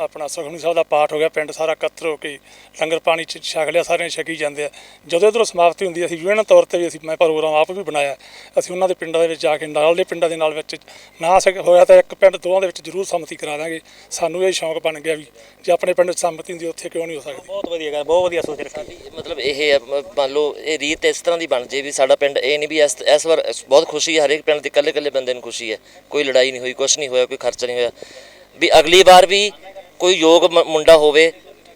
ਆਪਣਾ ਸੁਖਮਨੀ ਸਾਹਿਬ ਦਾ ਪਾਠ ਹੋ ਗਿਆ ਪਿੰਡ ਸਾਰਾ ਇਕੱਤਰ ਹੋ ਕੇ ਲੰਗਰ ਪਾਣੀ ਚ ਛਕ ਲਿਆ ਸਾਰਿਆਂ ਨੇ ਛਕੀ ਜਾਂਦੇ ਆ। ਜਦੋਂ ਇਧਰੋਂ ਸਮਾਪਤੀ ਹੁੰਦੀ ਅਸੀਂ ਯੂਨੀਅਨ ਤੌਰ ਤੇ ਵੀ ਅਸੀਂ ਮੈਂ ਪ੍ਰੋਗਰਾਮ ਆਪ ਵੀ ਬਣਾਇਆ। ਅਸੀਂ ਉਹਨਾਂ ਦੇ ਪਿੰਡਾਂ ਦੇ ਵਿੱਚ ਜਾ ਕੇ ਨਾਲ ਦੇ ਪਿੰਡਾਂ ਦੇ ਨਾਲ ਵਿੱਚ ਨਾ ਸਕ ਹੋਇਆ ਤਾਂ ਇੱਕ ਪਿੰਡ ਦੋਵਾਂ ਦੇ ਵਿੱਚ ਜ਼ਰੂਰ ਸੰਮਤੀ ਕਰਾ ਦਾਂਗੇ। ਸਾਨੂੰ ਇਹ ਸ਼ੌਂਕ ਬਣ ਗਿਆ ਵੀ ਜੇ ਆਪਣੇ ਪਿੰਡ 'ਚ ਸੰਮਤੀ ਹੁੰਦੀ ਉੱਥੇ ਕਿਉਂ ਨਹੀਂ ਹੋ ਸਕਦੀ? ਬਹੁਤ ਵਧੀਆ ਗੱਲ ਬਹੁਤ ਵਧੀਆ ਸੋਚ ਰੱਖੀ। ਮਤਲਬ ਇਹ ਹੈ, ਮ- ਮੰਨ ਲਓ ਇਹ ਰੀਤ ਇਸ ਤਰ੍ਹਾਂ ਦੀ ਬਣ ਜੇ ਵੀ ਸਾਡਾ ਪਿੰਡ ਇਹ ਨਹੀਂ ਵੀ ਇਸ ਇਸ ਵਾਰ ਬਹੁਤ ਖੁਸ਼ੀ ਹੈ ਹਰੇਕ ਪਿੰਡ ਦੇ ਇਕੱਲੇ ਇਕੱਲੇ ਬੰਦੇ ਨੂੰ ਖੁਸ਼ੀ ਹੈ। ਕੋਈ ਲੜਾਈ ਨਹੀਂ ਹੋਈ ਕੁਝ ਨਹੀਂ ਹੋਇਆ ਕੋਈ ਖਰਚਾ ਨਹੀਂ ਹੋਇਆ। ਵੀ ਅਗਲੀ ਵਾਰ ਵੀ ਕੋਈ ਯੋਗ ਮੁੰਡਾ ਹੋਵੇ,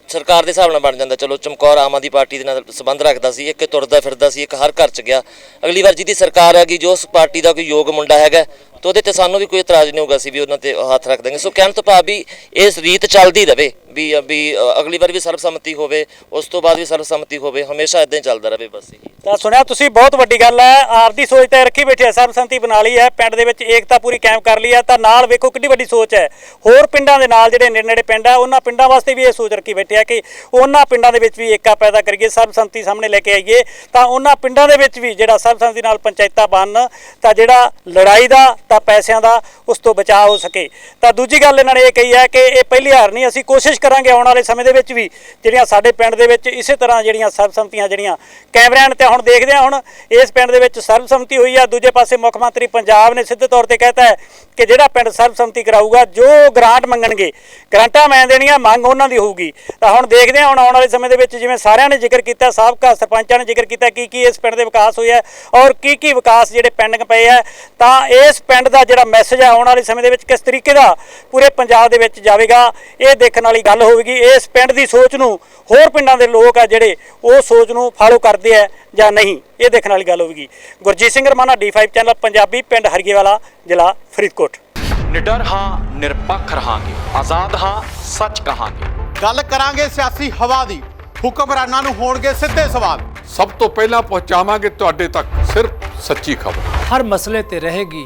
ਸਰਕਾਰ ਦੇ ਹਿਸਾਬ ਨਾਲ ਬਣ ਜਾਂਦਾ। ਚਲੋ, ਚਮਕੌਰ ਆਮ ਆਦਮੀ ਪਾਰਟੀ ਦੇ ਨਾਲ ਸੰਬੰਧ ਰੱਖਦਾ ਸੀ, ਇੱਕ ਤੁਰਦਾ ਫਿਰਦਾ ਸੀ, ਇੱਕ ਹਰ ਘਰ ਚ ਗਿਆ। ਅਗਲੀ ਵਾਰ ਜਿਹਦੀ ਸਰਕਾਰ ਹੈਗੀ, ਜੋ ਉਸ ਪਾਰਟੀ ਦਾ ਕੋਈ ਯੋਗ ਮੁੰਡਾ ਹੈਗਾ ਤਾਂ ਉਹਦੇ ਤੇ ਸਾਨੂੰ ਵੀ ਕੋਈ ਇਤਰਾਜ਼ ਨਹੀਂ ਹੋਊਗਾ ਸੀ ਵੀ ਉਹਨਾਂ ਤੇ ਹੱਥ ਰੱਖ ਦਾਂਗੇ। ਸੋ ਕਹਿਣ ਤੋਂ ਭਾਵ ਵੀ ਇਸ ਰੀਤ ਚੱਲਦੀ ਰਵੇ, ਵੀ ਵੀ ਅਗਲੀ ਵਾਰ ਵੀ ਸਰਬਸੰਮਤੀ ਹੋਵੇ, ਉਸ ਤੋਂ ਬਾਅਦ ਵੀ ਸਰਬਸੰਮਤੀ ਹੋਵੇ, ਹਮੇਸ਼ਾ ਇਦਾਂ ਹੀ ਚੱਲਦਾ ਰਵੇ, ਬਸ ਤਾਂ ਸੁਣਿਆ ਤੁਸੀਂ, ਬਹੁਤ ਵੱਡੀ ਗੱਲ ਹੈ ਆਪਦੀ ਸੋਚ ਤੇ ਰੱਖੀ ਬੈਠੇ ਆ ਸਰਬਸੰਮਤੀ ਬਣਾ ਲਈ ਹੈ, ਪਿੰਡ ਦੇ ਵਿੱਚ ਏਕਤਾ ਪੂਰੀ ਕਾਇਮ ਕਰ ਲਈ ਹੈ, ਤਾਂ ਨਾਲ ਵੇਖੋ ਕਿੰਨੀ ਵੱਡੀ ਸੋਚ ਹੈ। ਹੋਰ ਪਿੰਡਾਂ ਦੇ ਨਾਲ ਜਿਹੜੇ ਨੇੜੇ ਨੇੜੇ ਪਿੰਡ ਆ ਉਹਨਾਂ ਪਿੰਡਾਂ ਵਾਸਤੇ ਵੀ ਇਹ ਸੋਚ ਰੱਖੀ ਬੈਠੇ ਆ ਕਿ ਉਹਨਾਂ ਪਿੰਡਾਂ ਦੇ ਵਿੱਚ ਵੀ ਏਕਾ ਪੈਦਾ ਕਰੀਏ, ਸਰਬਸੰਮਤੀ ਸਾਹਮਣੇ ਲੈ ਕੇ ਆਈਏ, ਤਾਂ ਉਹਨਾਂ ਪਿੰਡਾਂ ਦੇ ਵਿੱਚ ਵੀ ਜਿਹੜਾ ਸਰਬਸੰਮਤੀ ਨਾਲ ਪੰਚਾਇਤਾਂ ਬਣਨ, ਤਾਂ ਜਿਹੜਾ ਲੜਾਈ ਦਾ ਤਾਂ ਪੈਸਿਆਂ ਦਾ ਉਸ ਤੋਂ ਬਚਾਅ ਹੋ ਸਕੇ। ਤਾਂ ਦੂਜੀ ਗੱਲ ਇਹਨਾਂ ਨੇ ਇਹ ਕਹੀ ਹੈ ਕਿ ਇਹ ਪਹਿਲੀ ਹਾਰ ਨਹੀਂ, ਅਸੀਂ ਕੋਸ਼ਿਸ਼ ਕਰਾਂਗੇ ਆਉਣ ਵਾਲੇ ਸਮੇਂ ਦੇ ਵਿੱਚ ਵੀ ਜਿਹੜੀਆਂ ਸਾਡੇ ਪਿੰਡ ਦੇ ਵਿੱਚ ਇਸੇ ਤਰ੍ਹਾਂ ਜਿਹੜੀਆਂ ਸਰਬਸੰਮਤੀਆਂ ਜਿਹੜੀਆਂ ਕੈਮਰਿਆਂ ਤੇ ਹੁਣ ਦੇਖਦੇ ਹਾਂ ਹੁਣ, ਇਸ ਪਿੰਡ ਦੇ ਵਿੱਚ ਸਰਬਸੰਮਤੀ ਹੋਈ ਆ। ਦੂਜੇ ਪਾਸੇ ਮੁੱਖ ਮੰਤਰੀ ਪੰਜਾਬ ਨੇ ਸਿੱਧੇ ਤੌਰ ਤੇ ਕਹਿਤਾ ਹੈ ਕਿ ਜਿਹੜਾ ਪਿੰਡ ਸਰਬਸੰਮਤੀ ਕਰਾਊਗਾ, ਜੋ ਗ੍ਰਾਂਟ ਮੰਗਣਗੇ, ਗ੍ਰਾਂਟਾਂ ਮੈਂ ਦੇਣੀਆਂ, ਮੰਗ ਉਹਨਾਂ ਦੀ ਹੋਊਗੀ। ਤਾਂ ਹੁਣ ਦੇਖਦੇ ਹਾਂ ਹੁਣ ਆਉਣ ਵਾਲੇ ਸਮੇਂ ਦੇ ਵਿੱਚ ਜਿਵੇਂ ਸਾਰਿਆਂ ਨੇ ਜ਼ਿਕਰ ਕੀਤਾ, ਸਾਬਕਾ ਸਰਪੰਚਾਂ ਨੇ ਜ਼ਿਕਰ ਕੀਤਾ ਕੀ ਕੀ ਇਸ ਪਿੰਡ ਦੇ ਵਿਕਾਸ ਹੋਇਆ ਹੈ ਔਰ ਕੀ ਕੀ ਵਿਕਾਸ ਜਿਹੜੇ ਪੈਂਡਿੰਗ ਪਏ ਆ। ਤਾਂ ਇਸ ਪਿੰਡ ਦਾ ਜਿਹੜਾ ਮੈਸੇਜ ਹੈ ਆਉਣ ਵਾਲੇ ਸਮੇਂ ਦੇ ਵਿੱਚ ਕਿਸ ਤਰੀਕੇ ਦਾ ਪੂਰੇ ਪੰਜਾਬ ਦੇ ਵਿੱਚ ਜਾਵੇਗਾ ਇਹ ਦੇਖਣ ਵਾਲੀ ਗੱਲ ਹੋਵੇਗੀ। ਇਸ ਪਿੰਡ ਦੀ ਸੋਚ ਨੂੰ ਹੋਰ ਪਿੰਡਾਂ ਦੇ ਲੋਕ ਆ ਜਿਹੜੇ ਉਹ ਸੋਚ ਨੂੰ ਫਾਲੋ ਕਰਦੇ ਆ ਜਾਂ ਨਹੀਂ ਇਹ ਦੇਖਣ ਵਾਲੀ ਗੱਲ ਹੋਵੇਗੀ। ਗੁਰਜੀਤ ਸਿੰਘ ਰਮਾਨਾ D5 ਚੈਨਲ ਪੰਜਾਬੀ ਪਿੰਡ ਹਰਗੇਵਾਲਾ ਜ਼ਿਲ੍ਹਾ ਫਰੀਦਕੋਟ। ਨਿਡਰ ਹਾਂ ਨਿਰਪੱਖ ਰਹਾਂਗੇ। ਆਜ਼ਾਦ ਹਾਂ ਸੱਚ ਕਹਾਂਗੇ। ਗੱਲ ਕਰਾਂਗੇ ਸਿਆਸੀ ਹਵਾ ਦੀ। ਹੁਕਮਰਾਨਾਂ ਨੂੰ ਹੋਣਗੇ ਸਿੱਧੇ ਸਵਾਲ। ਸਭ ਤੋਂ ਪਹਿਲਾਂ ਪਹੁੰਚਾਵਾਂਗੇ ਤੁਹਾਡੇ ਤੱਕ ਸਿਰਫ ਸੱਚੀ ਖਬਰ। ਹਰ ਮਸਲੇ ਤੇ ਰਹੇਗੀ